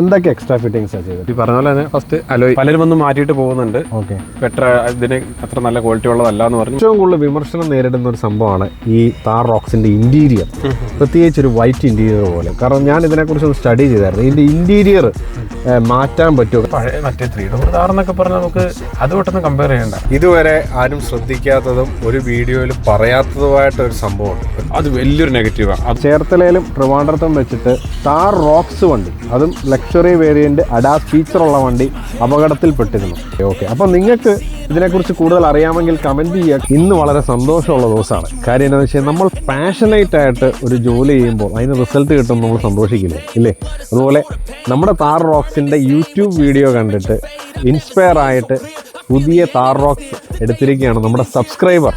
എന്തൊക്കെ extra fittings ചെയ്തത്? ഈ പറഞ്ഞ പോലെ തന്നെ ഫസ്റ്റ് അലോയ് പലരും വന്ന് മാറ്റിയിട്ട് പോകുന്നുണ്ട്. ഓക്കെ. ബെറ്റർ ഇതിന് അത്ര നല്ല ക്വാളിറ്റി ഉള്ളതല്ല എന്ന് പറഞ്ഞു. ഏറ്റവും കൂടുതൽ വിമർശനം നേരിടുന്ന ഒരു സംഭവമാണ് ഈ താർ റോക്സിന്റെ ഇന്റീരിയർ പ്രത്യേകിച്ച് ഒരു വൈറ്റ് ഇന്റീരിയർ പോലെ. കാരണം ഞാൻ ഇതിനെക്കുറിച്ച് ഒന്ന് സ്റ്റഡി ചെയ്തായിരുന്നു. ഇതിന്റെ ഇന്റീരിയർ മാറ്റാൻ പറ്റുമോ? പഴയ മറ്റേ ത്രീ ഡോർ താർ എന്നൊക്കെ പറഞ്ഞാൽ നമുക്ക് അത് പെട്ടെന്ന് കമ്പയർ ചെയ്യണ്ട. ഇതുവരെ ആരും ശ്രദ്ധിക്കാത്തതും ഒരു വീഡിയോയിൽ പറയാത്തതുമായിട്ട് ഒരു സംഭവമുണ്ട്. അത് വലിയൊരു നെഗറ്റീവാണ് ചേർത്തലയിലും ട്രിവാൻഡ്രത്തും വെച്ചിട്ട് താർ റോക്സ് വണ്ടി അതും ലക്ഷറി വേരിയന്റ് അഡാസ് ഫീച്ചറുള്ള വണ്ടി അപകടത്തിൽപ്പെട്ടിരുന്നു. ഓക്കെ അപ്പോൾ നിങ്ങൾക്ക് ഇതിനെക്കുറിച്ച് കൂടുതൽ അറിയാമെങ്കിൽ കമന്റ് ചെയ്യുക. ഇന്ന് വളരെ സന്തോഷമുള്ള ദിവസമാണ്. കാര്യം എന്താണെന്ന് വെച്ചാൽ നമ്മൾ പാഷനേറ്റ് ആയിട്ട് ഒരു ജോലി ചെയ്യുമ്പോൾ അതിന് റിസൾട്ട് കിട്ടുമ്പോൾ നമ്മൾ സന്തോഷിക്കില്ലേ? ഇല്ലേ? അതുപോലെ നമ്മുടെ താർ റോക്സിന്റെ യൂട്യൂബ് വീഡിയോ കണ്ടിട്ട് ഇൻസ്പയർ ആയിട്ട് പുതിയ താർ റോക്സ് എടുത്തിരിക്കുകയാണ് നമ്മുടെ സബ്സ്ക്രൈബർ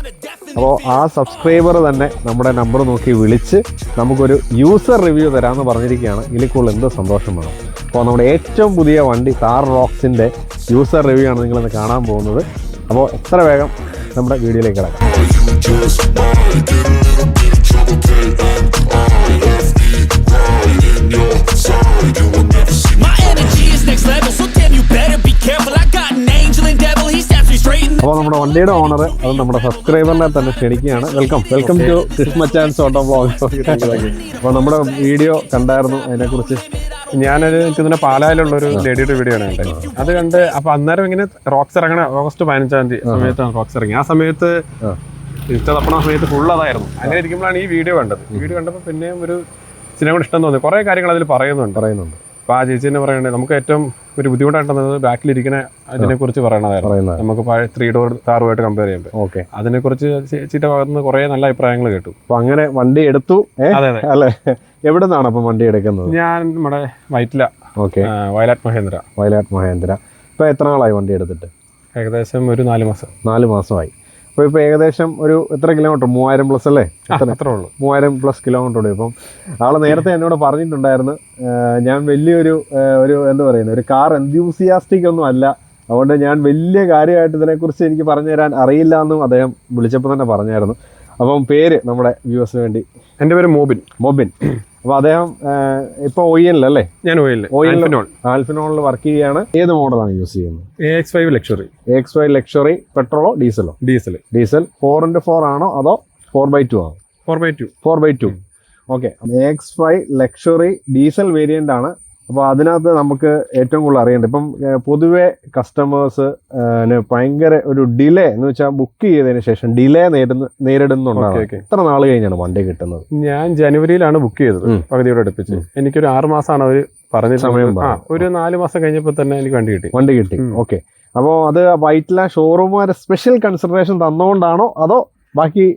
അപ്പോൾ ആ സബ്സ്ക്രൈബർ തന്നെ നമ്മുടെ നമ്പർ നോക്കി വിളിച്ച് നമുക്കൊരു യൂസർ റിവ്യൂ തരാമെന്ന് പറഞ്ഞിരിക്കുകയാണ്. ഇതിൽ കൂടുതൽ എന്ത് സന്തോഷം അപ്പോൾ നമ്മുടെ ഏറ്റവും പുതിയ വണ്ടി താർ റോക്സിന്റെ യൂസർ റിവ്യൂ ആണ് നിങ്ങളിന്ന് കാണാൻ പോകുന്നത്. അപ്പോൾ എത്ര വേഗം നമ്മുടെ വീഡിയോയിലേക്ക് കിടക്കാം. അപ്പോൾ നമ്മുടെ വണ്ടിയുടെ ഓണർ അത് നമ്മുടെ സബ്സ്ക്രൈബറിനെ തന്നെ ക്ഷണിക്കുകയാണ്. വെൽക്കം വെൽക്കം ടു ക്രിസ്മച്ചാൻസ് ഓട്ടോ ബ്ലോഗ് അപ്പോൾ നമ്മുടെ വീഡിയോ കണ്ടായിരുന്നു അതിനെക്കുറിച്ച് ഞാനൊരു എനിക്ക് തന്നെ പാലായിലുള്ള ഒരു ലേഡിയുടെ വീഡിയോ ആണ് കണ്ടത്. അത് കണ്ട് അപ്പൊ അന്നേരം ഇങ്ങനെ റോക്സ് ഇറങ്ങണ ഓഗസ്റ്റ് പതിനഞ്ചാം തീയതി സമയത്താണ് റോക്സ് ഇറങ്ങി ആ സമയത്ത് ഇഷ്ട ഇൻസ്റ്റ തപ്പണ സമയത്ത് ഫുൾ അതായിരുന്നു. അങ്ങനെ ഇരിക്കുമ്പോഴാണ് ഈ വീഡിയോ കണ്ടത്. വീഡിയോ കണ്ടപ്പോൾ പിന്നെയും ഒരു സിനിമ ഇഷ്ടം തോന്നി. കുറേ കാര്യങ്ങൾ അതിൽ പറയുന്നുണ്ട്. പറയുന്നുണ്ട്. അപ്പോൾ ആ ചേച്ചി തന്നെ പറയണേ നമുക്ക് ഏറ്റവും ഒരു ബുദ്ധിമുട്ടായിട്ടുള്ളത് ബാക്കിലിരിക്കുന്ന അതിനെ കുറിച്ച് പറയണതായിരുന്നു. നമുക്ക് ത്രീ ഡോർ കാറുമായിട്ട് കമ്പയർ ചെയ്യുമ്പോൾ. ഓക്കെ. അതിനെക്കുറിച്ച് ചേച്ചിയുടെ ഭാഗത്തുനിന്ന് കുറേ നല്ല അഭിപ്രായങ്ങൾ കേട്ടു. അപ്പോൾ അങ്ങനെ വണ്ടി എടുത്തു അതെ അതെ. അല്ലേ? എവിടെ നിന്നാണ് അപ്പം വണ്ടി എടുക്കുന്നത്? ഞാൻ നമ്മുടെ വൈറ്റില ഓക്കെ. വയലാറ്റ് മഹേന്ദ്ര. വയലാറ്റ് മഹേന്ദ്ര. ഇപ്പോൾ എത്ര നാളായി വണ്ടി എടുത്തിട്ട്? ഏകദേശം ഒരു നാല് മാസം. നാല് മാസമായി. അപ്പോൾ ഇപ്പോൾ ഏകദേശം ഒരു എത്ര കിലോമീറ്റർ? മൂവായിരം പ്ലസ് അല്ലേ? എത്ര ഉള്ളൂ. മൂവായിരം പ്ലസ് കിലോമീറ്റർ ഉണ്ട് ഇപ്പം. ആൾ നേരത്തെ എന്നോട് പറഞ്ഞിട്ടുണ്ടായിരുന്നു ഞാൻ വലിയൊരു ഒരു എന്താ പറയുന്നത് ഒരു കാർ എൻത്യൂസിയാസ്റ്റിക് ഒന്നും അല്ല. അതുകൊണ്ട് ഞാൻ വലിയ കാര്യമായിട്ട് ഇതിനെക്കുറിച്ച് എനിക്ക് പറഞ്ഞു തരാൻ അറിയില്ല എന്നും അദ്ദേഹം വിളിച്ചപ്പോൾ തന്നെ പറഞ്ഞായിരുന്നു. അപ്പം പേര് നമ്മുടെ വ്യൂവേഴ്സിന് വേണ്ടി. എന്റെ പേര് മോബിൻ. മൊബിൻ. അപ്പോൾ അദ്ദേഹം ഇപ്പോൾ ഓയിലല്ലേ അല്ലേ? ഞാൻ ഓയിലിൽ ഓയിൽ ആൽഫിനോൾ ആൽഫിനോളിൽ വർക്ക് ചെയ്യുകയാണ്. ഏത് മോഡലാണ് യൂസ് ചെയ്യുന്നത്? A X five luxury X five luxury പെട്രോളോ ഡീസലോ diesel diesel four into four ആണോ അതോ ഫോർ ബൈ ടു ആണോ? Four by two four by two okay X five luxury diesel variant ആണ് അപ്പോൾ അതിനകത്ത് നമുക്ക് ഏറ്റവും കൂടുതൽ അറിയേണ്ടത് ഇപ്പം പൊതുവെ കസ്റ്റമേഴ്സ് ഭയങ്കര ഒരു ഡിലേ എന്ന് വെച്ചാൽ ബുക്ക് ചെയ്തതിന് ശേഷം ഡിലേ നേരിടുന്ന നേരിടുന്നുണ്ടാണ് എത്ര നാൾ കഴിഞ്ഞാണ് വണ്ടി കിട്ടുന്നത്? ഞാൻ ജനുവരിയിലാണ് ബുക്ക് ചെയ്തത്. പകുതിയോടെ അടുപ്പിച്ച്. എനിക്കൊരു ആറ് മാസമാണ് അവർ പറഞ്ഞ സമയം ഒരു നാല് മാസം കഴിഞ്ഞപ്പോൾ തന്നെ എനിക്ക് വണ്ടി കിട്ടി. വണ്ടി കിട്ടി. ഓക്കെ. അപ്പോൾ അത് വൈറ്റില ഷോറൂമുകാർ സ്പെഷ്യൽ കൺസിഡറേഷൻ തന്നുകൊണ്ടാണോ അതോ ബാക്കി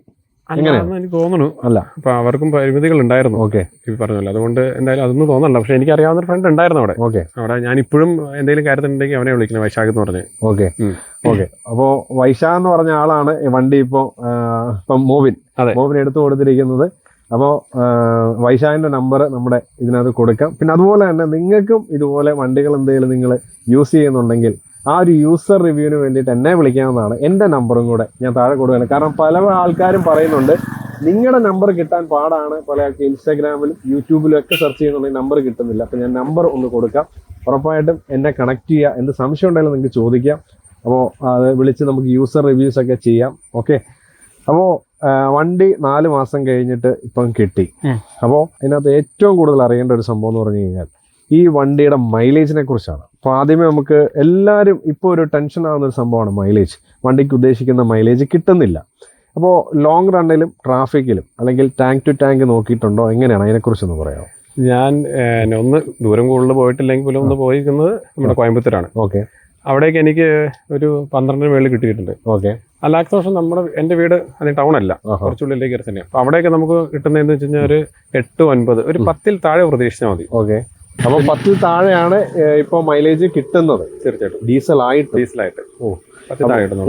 എനിക്ക് തോന്നുന്നു അല്ല. അപ്പൊ അവർക്കും പരിമിതികൾ ഉണ്ടായിരുന്നു ഓക്കെ. ഈ പറഞ്ഞല്ലോ. അതുകൊണ്ട് എന്തായാലും അതൊന്നും തോന്നണ്ട. പക്ഷെ എനിക്ക് അറിയാവുന്ന ഒരു ഫ്രണ്ട് ഉണ്ടായിരുന്നു അവിടെ. ഓക്കെ. അവിടെ ഞാൻ ഇപ്പോഴും എന്തെങ്കിലും കാര്യത്തിനുണ്ടെങ്കിൽ അവനെ വിളിക്കുന്നത് വൈശാഖ് എന്ന് പറഞ്ഞ്. ഓക്കെ. ഓക്കെ. അപ്പോൾ വൈശാഖ് എന്ന് പറഞ്ഞ ആളാണ് ഈ വണ്ടി ഇപ്പോ ഇപ്പം മോവിൻ. അതെ. മോവിൻ എടുത്തു കൊടുത്തിരിക്കുന്നത്. അപ്പോൾ വൈശാഖിന്റെ നമ്പർ നമ്മുടെ ഇതിനകത്ത് കൊടുക്കാം. പിന്നെ അതുപോലെ തന്നെ നിങ്ങൾക്കും ഇതുപോലെ വണ്ടികൾ എന്തെങ്കിലും നിങ്ങൾ യൂസ് ചെയ്യുന്നുണ്ടെങ്കിൽ ആ ഒരു യൂസർ റിവ്യൂവിന് വേണ്ടിയിട്ട് എന്നെ വിളിക്കാവുന്നതാണ്. എന്റെ നമ്പറും കൂടെ ഞാൻ താഴെ കൊടുക്കുകയാണ്. കാരണം പല ആൾക്കാരും പറയുന്നുണ്ട് നിങ്ങളുടെ നമ്പർ കിട്ടാൻ പാടാണ് പല ആൾക്ക് ഇൻസ്റ്റാഗ്രാമിലും യൂട്യൂബിലും ഒക്കെ സെർച്ച് ചെയ്യുന്നുണ്ടെങ്കിൽ നമ്പർ കിട്ടുന്നില്ല. അപ്പോൾ ഞാൻ നമ്പർ ഒന്ന് കൊടുക്കാം. ഉറപ്പായിട്ടും എന്നെ കണക്ട് ചെയ്യുക എന്ത് സംശയം ഉണ്ടെങ്കിലും നിങ്ങൾക്ക് ചോദിക്കാം. അപ്പോൾ അത് വിളിച്ച് നമുക്ക് യൂസർ റിവ്യൂസ് ഒക്കെ ചെയ്യാം. ഓക്കെ അപ്പോൾ വണ്ടി നാല് മാസം കഴിഞ്ഞിട്ട് ഇപ്പം കിട്ടി. അപ്പോൾ ഇതിനകത്ത് ഏറ്റവും കൂടുതൽ അറിയേണ്ട ഒരു സംഭവം എന്ന് പറഞ്ഞു കഴിഞ്ഞാൽ ഈ വണ്ടിയുടെ മൈലേജിനെ കുറിച്ചാണ്. അപ്പോൾ ആദ്യമേ നമുക്ക് എല്ലാവരും ഇപ്പോൾ ഒരു ടെൻഷൻ ആവുന്ന ഒരു സംഭവമാണ് മൈലേജ് വണ്ടിക്ക് ഉദ്ദേശിക്കുന്ന മൈലേജ് കിട്ടുന്നില്ല. അപ്പോൾ ലോങ് റണ്ണിലും ട്രാഫിക്കിലും അല്ലെങ്കിൽ ടാങ്ക് ടു ടാങ്ക് നോക്കിയിട്ടുണ്ടോ? എങ്ങനെയാണ്? അതിനെക്കുറിച്ചൊന്ന് പറയാമോ? ഞാൻ ഒന്ന് ദൂരം കൂടുതൽ പോയിട്ടില്ലെങ്കിൽ പോലും ഒന്ന് പോയിരിക്കുന്നത് നമ്മുടെ കോയമ്പത്തൂരാണ്. ഓക്കെ. അവിടേക്ക് എനിക്ക് ഒരു പന്ത്രണ്ടിന് മേളിൽ കിട്ടിയിട്ടുണ്ട്. ഓക്കെ. അല്ലാത്ത നമ്മുടെ എന്റെ വീട് അതിന് ടൗൺ അല്ല. കുറച്ചുള്ളിലേക്ക് തന്നെയാണ് അപ്പോൾ അവിടെയൊക്കെ നമുക്ക് കിട്ടുന്നതെന്ന് വെച്ച് കഴിഞ്ഞാൽ ഒരു എട്ട് ഒൻപത് ഒരു പത്തിൽ താഴെ പ്രതീക്ഷിച്ചാൽ മതി. ഓക്കെ. അപ്പോൾ പത്തിൽ താഴെയാണ് ഇപ്പൊ മൈലേജ് കിട്ടുന്നത്. തീർച്ചയായിട്ടും. ഡീസൽ ആയിട്ട്. ഡീസലായിട്ട് ഓ.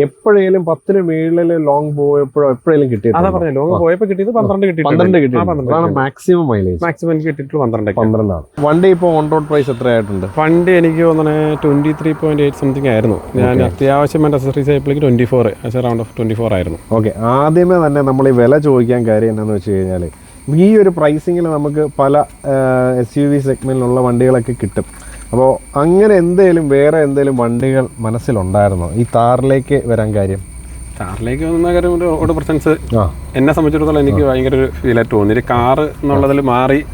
എപ്പോഴേലും പത്തിന് മേളിൽ ലോങ് പോയപ്പോഴോ എപ്പോഴേലും അതാ കിട്ടിയിട്ടുണ്ട് പറഞ്ഞ ലോങ് പോയപ്പോൾ കിട്ടിയത് പന്ത്രണ്ട് പന്ത്രണ്ട് കിട്ടി ആ, കിട്ടിയിട്ടുണ്ട്. അതാണ് മാക്സിമം മൈലേജ് മാക്സിമം എനിക്ക് കിട്ടിയിട്ടുള്ള പന്ത്രണ്ട് പന്ത്രണ്ടാണ്. വണ്ടി ഇപ്പോൾ ഓൺ റോഡ് പ്രൈസ് എത്രയായിട്ടുണ്ട്? വണ്ടി എനിക്ക് തോന്നണേ twenty three point eight something ആയിരുന്നു. ഞാൻ അത്യാവശ്യം എന്റെ accessories ആയപ്പോഴേക്ക് twenty four around of twenty four ആയിരുന്നു. ഓക്കെ ആദ്യമേ തന്നെ നമ്മൾ ഈ വില ചോദിക്കാൻ കാര്യം എന്താണെന്ന് വെച്ച് കഴിഞ്ഞാൽ ഈ ഒരു പ്രൈസിങ്ങിൽ നമുക്ക് പല എസ് യു വി സെഗ്മെന്റിലുള്ള വണ്ടികളൊക്കെ കിട്ടും. അപ്പോൾ അങ്ങനെ എന്തേലും വേറെ എന്തേലും വണ്ടികൾ മനസ്സിലുണ്ടായിരുന്നോ? ഈ താറിലേക്ക് വരാൻ കാര്യം. കാറിലേക്ക് വന്ന കാര്യം ഒരു ഓട്ടോ പ്രസൻസ് എന്നെ സംബന്ധിച്ചിടത്തോളം എനിക്ക് ഭയങ്കര ഒരു ഫീലായിട്ട് തോന്നി. ഒരു കാർ എന്നുള്ളതിൽ മാറി.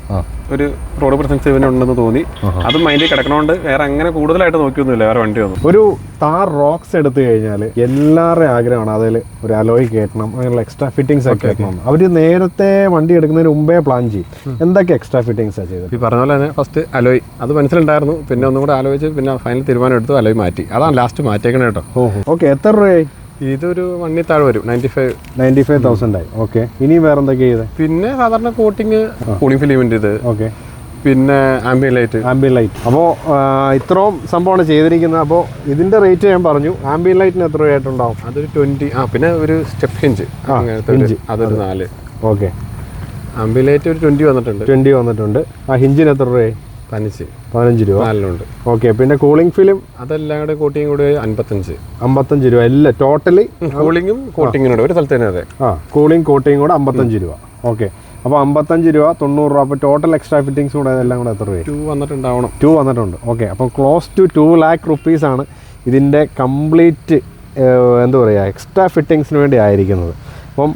ഒരു റോഡ് പ്രസൻസ് ഇവനുണ്ടെന്ന് തോന്നി. അതും മൈൻഡിൽ കിടക്കണോണ്ട് വേറെ അങ്ങനെ കൂടുതലായിട്ട് നോക്കിയൊന്നുമില്ല വേറെ വണ്ടിയൊന്നും ഒരു താർ റോക്സ് എടുത്തു കഴിഞ്ഞാൽ എല്ലാവരുടെയും ആഗ്രഹമാണ് അതിൽ ഒരു അലോയ് കയറ്റണം അങ്ങനെയുള്ള എക്സ്ട്രാ ഫിറ്റിംഗ്സ് ഒക്കെ കയറ്റണം. അവർ നേരത്തെ വണ്ടി എടുക്കുന്നതിന് മുമ്പേ പ്ലാൻ ചെയ്യും. എന്തൊക്കെ എക്സ്ട്രാ ഫിറ്റിംഗ്സ് ആണ് ചെയ്തത്? ഈ പറഞ്ഞ പോലെ തന്നെ ഫസ്റ്റ് അലോയ് അത് മനസ്സിലുണ്ടായിരുന്നു. പിന്നെ ഒന്നും കൂടെ ആലോചിച്ച് പിന്നെ ഫൈനൽ തീരുമാനം എടുത്തു അലോയ് മാറ്റി. അതാണ് ലാസ്റ്റ് മാറ്റിയേക്കണേ കേട്ടോ. ഓക്കെ എത്ര രൂപയായി? ഇതൊരു വണ്ണി താഴെ വരും ninety five ninety five thousand ആയി. ഓക്കെ ഇനി വേറെ എന്തൊക്കെ ചെയ്തത് പിന്നെ സാധാരണ കോട്ടിങ് കൂളിംഗ് ഫിലിമിന്റെ ഇത്. ഓക്കെ പിന്നെ ആംബിയൻ ലൈറ്റ് ആംബിയൻ ലൈറ്റ് അപ്പോൾ ഇത്രയും സംഭവമാണ് ചെയ്തിരിക്കുന്നത്. അപ്പോൾ ഇതിന്റെ റേറ്റ് ഞാൻ പറഞ്ഞു. ആംബിയൻ ലൈറ്റിന് എത്ര ആയിട്ടുണ്ടാവും അതൊരു ട്വന്റി ആ പിന്നെ ഒരു സ്റ്റെപ്പ് ഹിഞ്ച് അങ്ങനത്തെ അതൊരു നാല്. ഓക്കെ ആംബിയൻ ലൈറ്റ് ഒരു ട്വന്റി വന്നിട്ടുണ്ട്. ട്വന്റി വന്നിട്ടുണ്ട്. ആ ഹിഞ്ചിന് എത്ര രൂപയായി പനിച്ച് പതിനഞ്ച് രൂപ. നാലിലുണ്ട് ഓക്കെ പിന്നെ കൂളിംഗ് ഫിലിം അതെല്ലാം കൂടെ കോട്ടിങ് കൂടെ അൻപത്തഞ്ച്. അമ്പത്തഞ്ച് രൂപ. എല്ലാം ടോട്ടലി കൂളിങ്ങും കൂടെ ഒരു സ്ഥലത്ത് തന്നെ അതെ. ആ കൂളിംഗ് കോട്ടിങ് കൂടെ അമ്പത്തഞ്ച് രൂപ. ഓക്കെ അപ്പോൾ അമ്പത്തഞ്ച് രൂപ തൊണ്ണൂറ് രൂപ. അപ്പോൾ ടോട്ടൽ എക്സ്ട്രാ ഫിറ്റിങ്സ് കൂടെ എല്ലാം കൂടെ എത്ര രൂപ? ടു വന്നിട്ടുണ്ടാവണം ടു വന്നിട്ടുണ്ട് ഓക്കെ അപ്പോൾ ക്ലോസ് ടു ടു ലാക്ക് റുപ്പീസാണ് ഇതിന്റെ കംപ്ലീറ്റ് എന്താ പറയുക എക്സ്ട്രാ ഫിറ്റിങ്സിന് വേണ്ടി ആയിരിക്കുന്നത്. അപ്പം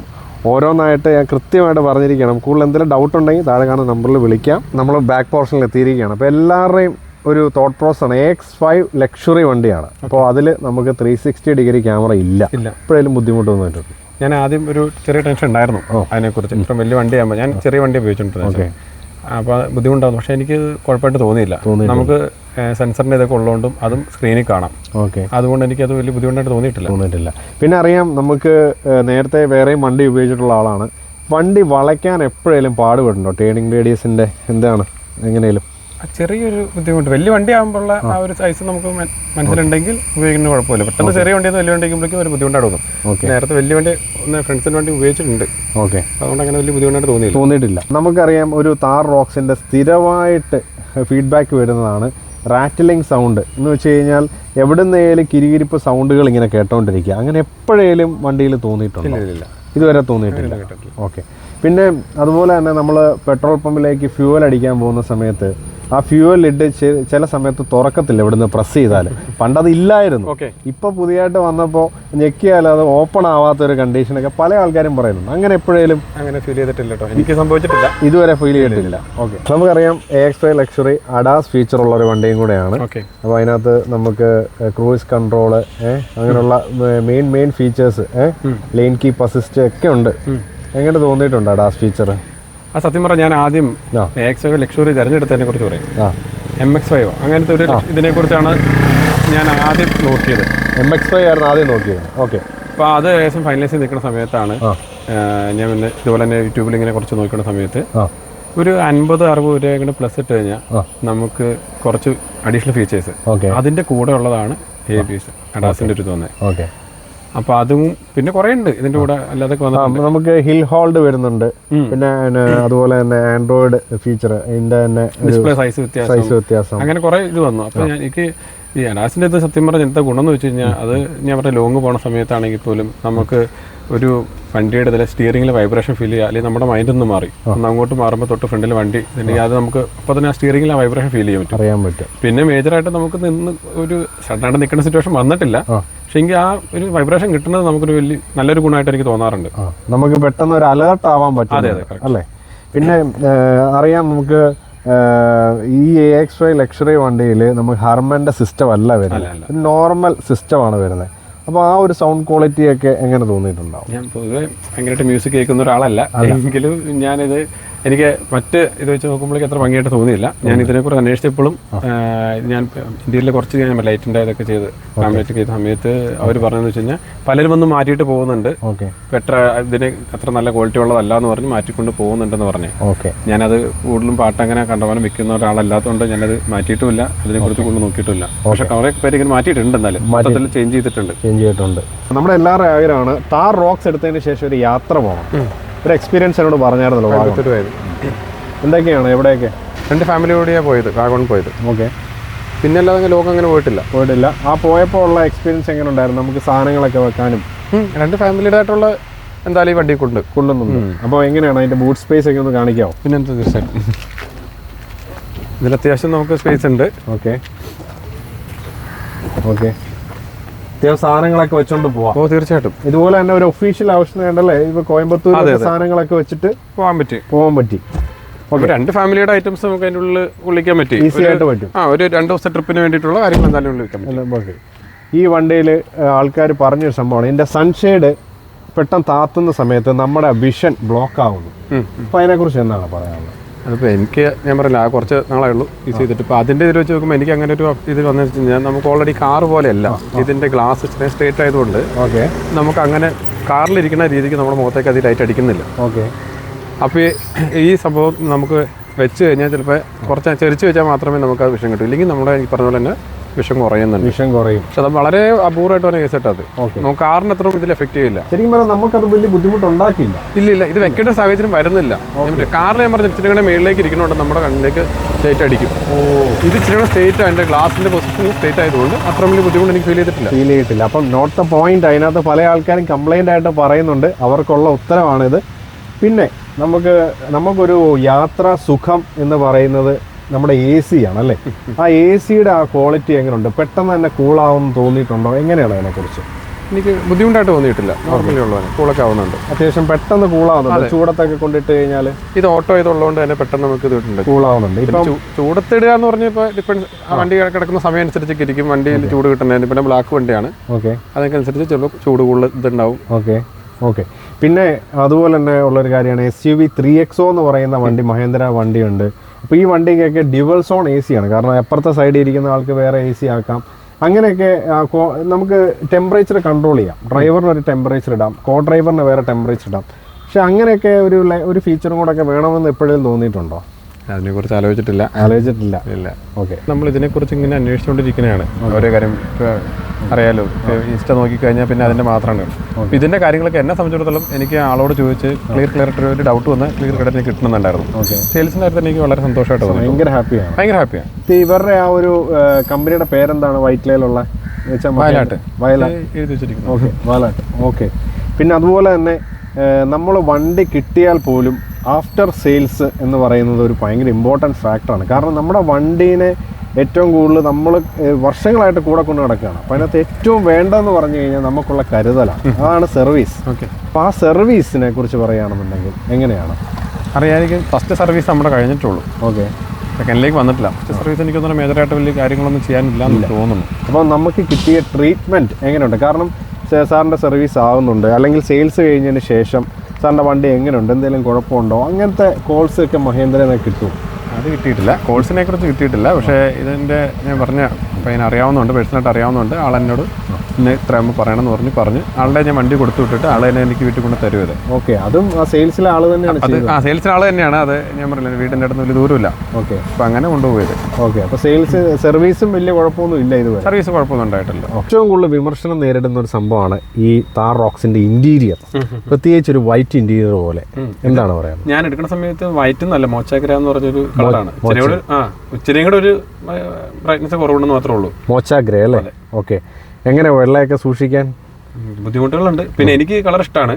ഓരോന്നായിട്ട് ഞാൻ കൃത്യമായിട്ട് പറഞ്ഞിരിക്കണം. കൂടുതൽ എന്തെങ്കിലും ഡൗട്ട് ഉണ്ടെങ്കിൽ താഴെ കാണുന്ന നമ്പറിൽ വിളിക്കാം. നമ്മൾ ബാക്ക് പോർഷനിൽ എത്തിയിരിക്കുകയാണ്. അപ്പോൾ എല്ലാവരുടെയും ഒരു തോട്ട് പ്രോസസ് ആണ്. എക്സ് ഫൈവ് ലക്ഷറി വണ്ടിയാണ്. അപ്പോൾ അതിൽ നമുക്ക് ത്രീ സിക്സ്റ്റി ഡിഗ്രി ക്യാമറ ഇല്ല. ഇല്ല. എപ്പോഴേലും ബുദ്ധിമുട്ട് വന്നിട്ടുണ്ട്. ഞാൻ ആദ്യം ഒരു ചെറിയ ടെൻഷൻ ഉണ്ടായിരുന്നു. അതിനെക്കുറിച്ച്. ഇപ്പം വലിയ വണ്ടിയാകുമ്പോൾ ഞാൻ ചെറിയ വണ്ടി ഉപയോഗിച്ചിട്ടുണ്ട് അപ്പോൾ ബുദ്ധിമുട്ടാണ്. പക്ഷേ എനിക്ക് കുഴപ്പമായിട്ട് തോന്നിയില്ല. നമുക്ക് സെൻസറിന്റെ ഇതൊക്കെ ഉള്ളതുകൊണ്ടും അതും സ്ക്രീനിൽ കാണാം. ഓക്കെ. അതുകൊണ്ട് എനിക്ക് അത് വലിയ ബുദ്ധിമുട്ടായിട്ട് തോന്നിയിട്ടില്ല. തോന്നിയിട്ടില്ല. പിന്നെ അറിയാം നമുക്ക് നേരത്തെ വേറെയും വണ്ടി ഉപയോഗിച്ചിട്ടുള്ള ആളാണ്. വണ്ടി വളയ്ക്കാൻ എപ്പോഴേലും പാടുപെടുന്നുണ്ടോ? ടേണിംഗ് റേഡിയസിന്റെ എന്താണ്? എങ്ങനെയും ചെറിയൊരു ബുദ്ധിമുട്ട്. വലിയ വണ്ടി ആകുമ്പോഴുള്ള ആ ഒരു സൈസ് നമുക്ക് മനസ്സിലുണ്ടെങ്കിൽ ഉപയോഗിക്കുന്ന കുഴപ്പമില്ല. പെട്ടെന്ന് ചെറിയ വണ്ടി വലിയ വണ്ടി ആകുമ്പോഴേക്കും ഒരു ബുദ്ധിമുട്ടാണ്. തോന്നും നേരത്തെ വലിയ വണ്ടി ഒന്ന് ഫ്രണ്ട്സിന് വണ്ടി ഉപയോഗിച്ചിട്ടുണ്ട്. ഓക്കെ. അതുകൊണ്ട് അങ്ങനെ വലിയ ബുദ്ധിമുട്ടായിട്ട് തോന്നിയില്ല. തോന്നിയിട്ടില്ല. നമുക്കറിയാം ഒരു താർ റോക്സിന്റെ സ്ഥിരമായിട്ട് ഫീഡ്ബാക്ക് വരുന്നതാണ് റാറ്റിലിംഗ് സൗണ്ട് എന്ന് വെച്ച് കഴിഞ്ഞാൽ എവിടുന്നേലും കിരികിരിപ്പ് സൗണ്ടുകൾ ഇങ്ങനെ കേട്ടോണ്ടിരിക്കുക. അങ്ങനെ എപ്പോഴേലും വണ്ടിയിൽ തോന്നിയിട്ടുണ്ടോ? ഇതുവരെ തോന്നിയിട്ടില്ല. ഓക്കെ. പിന്നെ അതുപോലെ തന്നെ നമ്മൾ പെട്രോൾ പമ്പിലേക്ക് ഫ്യൂവൽ അടിക്കാൻ പോകുന്ന സമയത്ത് ആ ഫ്യൂവൽ ഇട്ട് ചില സമയത്ത് തുറക്കത്തില്ല ഇവിടുന്ന് പ്രസ് ചെയ്താൽ പണ്ടത് ഇല്ലായിരുന്നു. ഓക്കെ ഇപ്പൊ പുതിയതായിട്ട് വന്നപ്പോൾ ഞെക്കിയാൽ അത് ഓപ്പൺ ആവാത്ത ഒരു കണ്ടീഷനൊക്കെ പല ആൾക്കാരും പറയുന്നുണ്ട്. അങ്ങനെ എപ്പോഴേലും? അങ്ങനെ ഫീൽ ചെയ്തിട്ടില്ല കേട്ടോ എനിക്ക് സംഭവിച്ചിട്ടില്ല. ഇതുവരെ ഫീൽ ചെയ്തിട്ടില്ല. ഓക്കെ നമുക്കറിയാം A X five luxury ADAS feature ഉള്ള ഒരു വണ്ടിയും കൂടെയാണ്. അപ്പൊ അപ്പോൾ അതിനകത്ത് നമുക്ക് ക്രൂയിസ് കൺട്രോൾ അങ്ങനെയുള്ള main main features lane keep assist ഒക്കെ ഉണ്ട്. എങ്ങനെ തോന്നിയിട്ടുണ്ട് അഡാസ് ഫീച്ചർ ആ സത്യം പറഞ്ഞാൽ ഞാൻ ആദ്യം. എക്സ് ഫൈവ് ലക്ഷറി തിരഞ്ഞെടുത്തതിനെ കുറിച്ച് പറയും. എം എക്സ് ഫൈവ് അങ്ങനത്തെ ഒരു ഇതിനെ കുറിച്ചാണ് ഞാൻ ആദ്യം നോക്കിയത്. എം എക്സ് ഫൈവ് ആയിരുന്നു ആദ്യം നോക്കിയത്. ഓക്കെ. അപ്പോൾ അത് ഏകദേശം ഫൈനലൈസ് ചെയ്ത് നിൽക്കുന്ന സമയത്താണ് ഞാൻ പിന്നെ ഇതുപോലെ തന്നെ യൂട്യൂബിൽ ഇങ്ങനെ കുറച്ച് നോക്കുന്ന സമയത്ത് ഒരു അൻപത് അറുപത് രൂപ കൂടെ പ്ലസ് ഇട്ട് കഴിഞ്ഞാൽ നമുക്ക് കുറച്ച് അഡീഷണൽ ഫീച്ചേഴ്സ് അതിന്റെ അതിന്റെ കൂടെ ഉള്ളതാണ് എ ബി എസ് അഡാസിന്റെ ഒരു തോന്നേ ഓക്കെ. അപ്പോൾ അതും പിന്നെ കുറേ ഉണ്ട് ഇതിന്റെ കൂടെ അല്ലാതെ നമുക്ക് ഹിൽ ഹോൾഡ് വരുന്നുണ്ട്. പിന്നെ പിന്നെ അതുപോലെ തന്നെ ആൻഡ്രോയിഡ് ഫീച്ചർ ഇതിന്റെ തന്നെ ഡിസ്പ്ലേ സൈസ് വ്യത്യാസം. സൈസ് വ്യത്യാസം. അങ്ങനെ കുറേ ഇത് വന്നു. അപ്പോൾ ഞാൻ എനിക്ക് ഈ അനാസിന്റെ ഇത് സത്യം പറഞ്ഞ എന്താ ഗുണം എന്ന് വെച്ച് കഴിഞ്ഞാൽ അത് ഞാൻ പറഞ്ഞ ലോങ് പോണ സമയത്താണെങ്കിൽ പോലും നമുക്ക് ഒരു വണ്ടിയുടെ ഇതിലെ സ്റ്റിയറിംഗിൽ വൈബ്രേഷൻ ഫീൽ ചെയ്യുക. അല്ലെങ്കിൽ നമ്മുടെ മൈൻഡ് ഒന്ന് മാറി. ഒന്ന് അങ്ങോട്ട് മാറുമ്പോൾ തൊട്ട് ഫ്രണ്ടിൽ വണ്ടി. ഉണ്ടെങ്കിൽ അത് നമുക്ക് അപ്പോൾ തന്നെ ആ സ്റ്റിയറിംഗിൽ ആ വൈബ്രേഷൻ ഫീൽ ചെയ്യാൻ പറ്റും. അറിയാൻ പറ്റും. പിന്നെ മേജറായിട്ട് നമുക്ക് നിന്ന് ഒരു സഡനായിട്ട് നിൽക്കുന്ന സിറ്റുവേഷൻ വന്നിട്ടില്ല. പക്ഷെ എങ്കിൽ ആ ഒരു വൈബ്രേഷൻ കിട്ടുന്നത് നമുക്കൊരു വലിയ നല്ലൊരു ഗുണമായിട്ട് എനിക്ക് തോന്നാറുണ്ട്. നമുക്ക് പെട്ടെന്ന് ഒരു അലേർട്ട് ആവാൻ പറ്റും. അതെ, അതെ അല്ലേ? പിന്നെ അറിയാം നമുക്ക് ഈ എ എക്സ് വൈ ലക്ഷറി വണ്ടിയിൽ നമുക്ക് ഹർമന്റെ സിസ്റ്റം അല്ല വരുന്നത്. നോർമൽ സിസ്റ്റമാണ് വരുന്നത്. അപ്പോൾ ആ ഒരു സൗണ്ട് ക്വാളിറ്റി ഒക്കെ എങ്ങനെ തോന്നിയിട്ടുണ്ടാവും? ഞാൻ പൊതുവേ ഭയങ്കരമായിട്ട് മ്യൂസിക് കേൾക്കുന്ന ഒരാളല്ല. എങ്കിലും ഞാനിത് എനിക്ക് മറ്റ് ഇത് വെച്ച് നോക്കുമ്പോഴേക്ക് അത്ര ഭംഗിയായിട്ട് തോന്നിയില്ല. ഞാൻ ഇതിനെക്കുറിച്ച് അന്വേഷിച്ചപ്പോഴും ഞാൻ ഇന്ത്യയിൽ കുറച്ച് ഞാൻ ലൈറ്റിന്റെ ഇതൊക്കെ ചെയ്ത് ഫാമിലിറ്റ് ചെയ്ത സമയത്ത് അവർ പറഞ്ഞതെന്ന് വെച്ച് കഴിഞ്ഞാൽ പലരും ഒന്ന് മാറ്റിയിട്ട് പോകുന്നുണ്ട്. ഓക്കെ. പെട്ര ഇതിന് അത്ര നല്ല ക്വാളിറ്റി ഉള്ളതല്ല എന്ന് പറഞ്ഞ് മാറ്റിക്കൊണ്ട് പോകുന്നുണ്ടെന്ന് പറഞ്ഞു. ഓക്കെ. ഞാനത് കൂടുതലും പാട്ട് അങ്ങനെ കണ്ടപോലെ വിൽക്കുന്ന ഒരാളല്ലാത്തതുകൊണ്ട് ഞാനത് മാറ്റിയിട്ടുമില്ല. അതിനെക്കുറിച്ച് കൂടുതൽ നോക്കിയിട്ടില്ല. പക്ഷെ കുറേ പേര് ഇങ്ങനെ മാറ്റിയിട്ടുണ്ട് എന്നാലും. മൊത്തത്തിൽ ചേഞ്ച് ചെയ്തിട്ടുണ്ട്. ചേഞ്ച് ചെയ്തിട്ടുണ്ട്. നമ്മുടെ എല്ലാവരുടെ ആഗ്രഹമാണ് താർ റോക്സ് എടുത്തതിന് ശേഷം ഒരു യാത്ര പോകണം. ഒരു എക്സ്പീരിയൻസ് എന്നോട് പറഞ്ഞായിരുന്നല്ലോ കോയമ്പത്തൂർ പോയത്. എന്തൊക്കെയാണ് എവിടെയൊക്കെ? രണ്ട് കൂടിയാണ് പോയത് വാഗോൺ പോയത്. ഓക്കെ. പിന്നെ അല്ലാതെ ലോകം അങ്ങനെ പോയിട്ടില്ല. പോയിട്ടില്ല. ആ പോയപ്പോൾ ഉള്ള എക്സ്പീരിയൻസ് എങ്ങനെ ഉണ്ടായിരുന്നു നമുക്ക് സാധനങ്ങളൊക്കെ വെക്കാനും. രണ്ട് ഫാമിലിയുടെ ആയിട്ടുള്ള എന്തായാലും ഈ വണ്ടി കൊണ്ട് കൊള്ളുന്നുണ്ട് അപ്പോൾ എങ്ങനെയാണ് അതിന്റെ ബൂട്ട് സ്പേസ് ഒക്കെ ഒന്ന് കാണിക്കാമോ പിന്നെ എന്താ തീർച്ചയായിട്ടും ഇതിൽ അത്യാവശ്യം നമുക്ക് സ്പേസ് ഉണ്ട്. ഓക്കെ. ഓക്കെ. അത്യാവശ്യം സാധനങ്ങളൊക്കെ വെച്ചോണ്ട് പോവാം. ഓ തീർച്ചയായിട്ടും. ഇതുപോലെ തന്നെ ഒരു ഒഫീഷ്യൽ ആവശ്യം വേണ്ടല്ലേ ഇപ്പൊ കോയമ്പത്തൂർ. സാധനങ്ങളൊക്കെ വെച്ചിട്ട് പോകാൻ പറ്റി. പോകാൻ പറ്റി. രണ്ട് ഫാമിലിയുടെ ഐറ്റംസ് നമുക്ക് അതിന്റെ ഉള്ളിൽ ഉള്ളിക്കാൻ പറ്റി. ഈസി ആയിട്ട് പറ്റും. ആ ഒരു രണ്ട് ദിവസത്തെ ട്രിപ്പിന് വേണ്ടിയിട്ടുള്ള കാര്യങ്ങൾ എന്തായാലും ഉള്ളിക്കാൻ പറ്റും. ഈ വണ്ടിയിൽ ആൾക്കാർ പറഞ്ഞൊരു സംഭവമാണ്. ഇതിന്റെ സൺഷെയ്ഡ് പെട്ടെന്ന് താത്തുന്ന സമയത്ത് നമ്മുടെ വിഷൻ ബ്ലോക്ക് ആവുന്നു. അപ്പൊ അതിനെ അതിനെക്കുറിച്ച് എന്താണ് പറയാനുള്ളത്? അതിപ്പോൾ എനിക്ക് ഞാൻ പറയില്ല ആ കുറച്ച് നാളേ ഉള്ളൂ യൂസ് ചെയ്തിട്ട്. ഇപ്പോൾ അതിന്റെ ഇതിൽ വെച്ച് നോക്കുമ്പോൾ എനിക്ക് അങ്ങനെ ഒരു ഇത് വന്നു വെച്ച് കഴിഞ്ഞാൽ നമുക്ക് ഓൾറെഡി കാർ പോലെയല്ല. ഇതിന്റെ ഗ്ലാസ് സ്ട്രേറ്റ് ആയതുകൊണ്ട് ഓക്കെ നമുക്ക് അങ്ങനെ കാറിലിരിക്കുന്ന രീതിക്ക് നമ്മുടെ മുഖത്തേക്ക് അത് ലൈറ്റ് അടിക്കുന്നില്ല. ഓക്കെ അപ്പോൾ ഈ സംഭവം നമുക്ക് വെച്ച് കഴിഞ്ഞാൽ ചിലപ്പോൾ കുറച്ച് ചെരിച്ച് വെച്ചാൽ മാത്രമേ നമുക്ക് ആ വിഷയം കിട്ടൂ. ഇല്ലെങ്കിൽ നമ്മുടെ ഈ പറഞ്ഞ പോലെ തന്നെ വിഷം കുറയുന്നുണ്ട്. വിഷം കുറയും. പക്ഷെ അത് വളരെ അപൂർവമായിട്ട് തന്നെ കേസ് അത്. നമുക്ക് കാറിന് അത്ര ഇതിൽ എഫക്ട് ചെയ്യില്ല. ശരിക്കും പറഞ്ഞാൽ നമുക്കത് വലിയ ബുദ്ധിമുട്ടുണ്ടാക്കില്ല ഇല്ല ഇല്ല ഇത് വെക്കേണ്ട സാഹചര്യം വരുന്നില്ല. കാറിൽ ഞാൻ പറഞ്ഞ ഇച്ചിരി കൂടെ മേളിലേക്ക് ഇരിക്കണോണ്ട് നമ്മുടെ കണ്ണിലേക്ക് സ്റ്റേറ്റ് അടിക്കും. ഇത് ഇച്ചിരി കൂടെ സ്റ്റേറ്റ് അതിന്റെ ഗ്ലാസിന്റെ പൊസിഷൻ സ്റ്റേറ്റ് ആയതുകൊണ്ട് അത്ര വലിയ ബുദ്ധിമുട്ട് എനിക്ക് ഫീൽ ചെയ്തിട്ടില്ല. ഫീൽ ചെയ്തിട്ടില്ല. അപ്പം നോട്ട് ദ പോയിന്റ് അതിനകത്ത് പല ആൾക്കാരും കംപ്ലൈന്റ് ആയിട്ട് പറയുന്നുണ്ട്. അവർക്കുള്ള ഉത്തരവാണിത് പിന്നെ നമുക്ക് നമുക്കൊരു യാത്ര സുഖം എന്ന് പറയുന്നത് നമ്മുടെ എ സി ആണ് അല്ലേ ആ എ സിയുടെ ആ ക്വാളിറ്റി എങ്ങനെയുണ്ട് പെട്ടെന്ന് തന്നെ കൂളാവും തോന്നിയിട്ടുണ്ടോ? എങ്ങനെയാണ് അതിനെക്കുറിച്ച്? എനിക്ക് ബുദ്ധിമുട്ടായിട്ട് തോന്നിയിട്ടില്ല. നോർമലി ഉള്ളതാണ് കൂളൊക്കെ ആവുന്നുണ്ട്. അത്യാവശ്യം പെട്ടെന്ന് കൂളാവുന്നുണ്ട് ചൂടത്തൊക്കെ കൊണ്ടിട്ട് കഴിഞ്ഞാൽ ഇത് ഓട്ടോ ഇതുള്ളതുകൊണ്ട് തന്നെ പെട്ടെന്ന് നമുക്ക് ഇതിട്ടുണ്ട് കൂളാവുന്നുണ്ട് ഇപ്പം ചൂടത്തിടുക എന്ന് പറഞ്ഞപ്പോൾ ഡിപ്പെൻഡ് ആ വണ്ടി കിടക്കുന്ന സമയം അനുസരിച്ചൊക്കെ ഇരിക്കും വണ്ടിയിൽ ചൂട് കിട്ടുന്നതിന് പിന്നെ ബ്ലാക്ക് വണ്ടിയാണ്. ഓക്കെ. അതിനനുസരിച്ച് ചിലപ്പോൾ ചൂട് കൂടുതൽ ഇതുണ്ടാവും. ഓക്കെ. ഓക്കെ. പിന്നെ അതുപോലെ തന്നെ ഉള്ളൊരു കാര്യമാണ് S U V three XO എന്ന് പറയുന്ന വണ്ടി മഹേന്ദ്ര വണ്ടിയുണ്ട്. അപ്പോൾ ഈ വണ്ടിക്കൊക്കെ ഡ്യുവൽ സോൺ എ സി ആണ്. കാരണം അപ്പുറത്തെ സൈഡിൽ ഇരിക്കുന്ന ആൾക്ക് വേറെ എ സി ആക്കാം. അങ്ങനെയൊക്കെ നമുക്ക് ടെമ്പറേച്ചർ കൺട്രോൾ ചെയ്യാം. ഡ്രൈവറിന് ഒരു ടെമ്പറേച്ചർ ഇടാം. കോ ഡ്രൈവറിന് വേറെ ടെമ്പറേച്ചർ ഇടാം. പക്ഷെ അങ്ങനെയൊക്കെ ഒരു ഒരു ഫീച്ചറും കൂടെ ഒക്കെ വേണമെന്ന് എപ്പോഴും തോന്നിയിട്ടുണ്ടോ? അതിനെക്കുറിച്ച് ആലോചിച്ചിട്ടില്ല. ആലോചിച്ചിട്ടില്ല. ഇല്ല. ഓക്കെ. നമ്മൾ ഇതിനെക്കുറിച്ച് ഇങ്ങനെ അന്വേഷിച്ചുകൊണ്ടിരിക്കുന്നതാണ് ഓരോ കാര്യം അറിയാലോ ഇൻസ്റ്റ നോക്കിക്കഴിഞ്ഞാൽ പിന്നെ അതിന്റെ മാത്രമാണ്. അപ്പൊ ഇതിന്റെ കാര്യങ്ങളൊക്കെ എന്നെ സംബന്ധിച്ചിടത്തോളം എനിക്ക് ആളോട് ചോദിച്ച് ക്ലിയർ ക്ലിയർ ആയിട്ട് ഒരു ഡൗട്ട് വന്ന് ക്ലിയർ കടയിൽ എനിക്ക് കിട്ടണമെന്നുണ്ടായിരുന്നു. സെയിൽസിന്റെ സെയിൽസിന്റെ കാര്യത്തിൽ എനിക്ക് വളരെ സന്തോഷമായിട്ട് തോന്നി. ഭയങ്കര ഹാപ്പിയാണ്. ഭയങ്കര ഹാപ്പിയാണ്. ഇവരുടെ ആ ഒരു കമ്പനിയുടെ പേരെന്താണ്? വൈറ്റ്ലയിലുള്ള വയലാട്ട്. വയലാട്ട്. എഴുതി വെച്ചിരിക്കുന്നു. ഓക്കെ. വയലാട്ട്. ഓക്കെ. പിന്നെ അതുപോലെ തന്നെ നമ്മൾ വണ്ടി കിട്ടിയാൽ പോലും ആഫ്റ്റർ സെയിൽസ് എന്ന് പറയുന്നത് ഒരു ഭയങ്കര ഇമ്പോർട്ടന്റ് ഫാക്ടറാണ് കാരണം നമ്മുടെ വണ്ടീനെ ഏറ്റവും കൂടുതൽ നമ്മൾ വർഷങ്ങളായിട്ട് കൂടെ കൊണ്ട് നടക്കുകയാണ് അപ്പോൾ അതിനകത്ത് ഏറ്റവും വേണ്ടതെന്ന് പറഞ്ഞു കഴിഞ്ഞാൽ നമുക്കുള്ള കരുതലാണ്. അതാണ് സർവീസ് ഓക്കെ അപ്പോൾ ആ സർവീസിനെ കുറിച്ച് പറയുകയാണെന്നുണ്ടെങ്കിൽ എങ്ങനെയാണ്? അറിയാമായിരിക്കും ഫസ്റ്റ് സർവീസ് നമ്മുടെ കഴിഞ്ഞിട്ടുള്ളൂ. ഓക്കെ സെക്കൻഡിലേക്ക് വന്നിട്ടില്ല. ഫസ്റ്റ് സർവീസ് എനിക്ക് തോന്നുന്നു മേജറായിട്ട് വലിയ കാര്യങ്ങളൊന്നും ചെയ്യാനില്ല എന്ന് തോന്നുന്നു. അപ്പോൾ നമുക്ക് കിട്ടിയ ട്രീറ്റ്മെന്റ് എങ്ങനെയുണ്ട്? കാരണം സാറിന്റെ സർവീസ് ആവുന്നുണ്ട്. അല്ലെങ്കിൽ സെയിൽസ് കഴിഞ്ഞതിന് ശേഷം സാറിന്റെ വണ്ടി എങ്ങനെയുണ്ട് എന്തെങ്കിലും കുഴപ്പമുണ്ടോ? അങ്ങനത്തെ കോൾസ് ഒക്കെ മഹേന്ദ്രനെ കിട്ടും. അത് കിട്ടിയിട്ടില്ല. കോഴ്സിനെ കുറിച്ച് കിട്ടിയിട്ടില്ല. പക്ഷേ ഇതിന്റെ ഞാൻ പറഞ്ഞ പയ്യനെ അറിയാവുന്നതുകൊണ്ട് പേഴ്സണലായിട്ട് അറിയാവുന്നുണ്ട് ആൾ എന്നോട് ഇന്ന് ഇത്രയാകുമ്പോൾ പറയണമെന്ന് പറഞ്ഞ് പറഞ്ഞ് ആളുടെ ഞാൻ വണ്ടി കൊടുത്തു വിട്ടിട്ട് ആളെ തന്നെ എനിക്ക് വീട്ടിൽ കൊണ്ട് തരും ഓക്കെ അതും ആ സെയിൽസിലെ ആൾ തന്നെയാണ് അത് ആ സെയിൽസിലെ ആൾ തന്നെയാണ്. അത് ഞാൻ പറഞ്ഞില്ല വീടിന്റെ അടുത്ത് വലിയ ദൂരമില്ല. ഓക്കെ. അപ്പോൾ അങ്ങനെ കൊണ്ടുപോയത്. ഓക്കെ അപ്പോൾ സെയിൽസ് സർവീസും വലിയ കുഴപ്പമൊന്നും ഇല്ല ഇതുവരെ. സർവീസ് കുഴപ്പമൊന്നും ഉണ്ടായിട്ടില്ല. ഏറ്റവും കൂടുതൽ വിമർശനം നേരിടുന്ന ഒരു സംഭവമാണ് ഈ താർ റോക്സിന്റെ ഇന്റീരിയർ. പ്രത്യേകിച്ച് ഒരു വൈറ്റ് ഇന്റീരിയർ പോലെ. എന്താണ് പറയുന്നത് ഞാൻ എടുക്കുന്ന സമയത്ത് വൈറ്റ് എന്നല്ല മോച്ചാക്കര എന്ന് പറഞ്ഞൊരു കളറാണ്. ഇച്ചിരി കൂടെ ഒരു ബ്രൈറ്റ്നസ് കുറവുണ്ടെന്ന് മാത്രമേ ഉള്ളൂ. മോച്ച ഗ്രേ അല്ലേ ഓക്കെ. എങ്ങനെ വെള്ളയൊക്കെ സൂക്ഷിക്കാൻ? ബുദ്ധിമുട്ടുകളുണ്ട്. പിന്നെ എനിക്ക് കളർ ഇഷ്ടമാണ്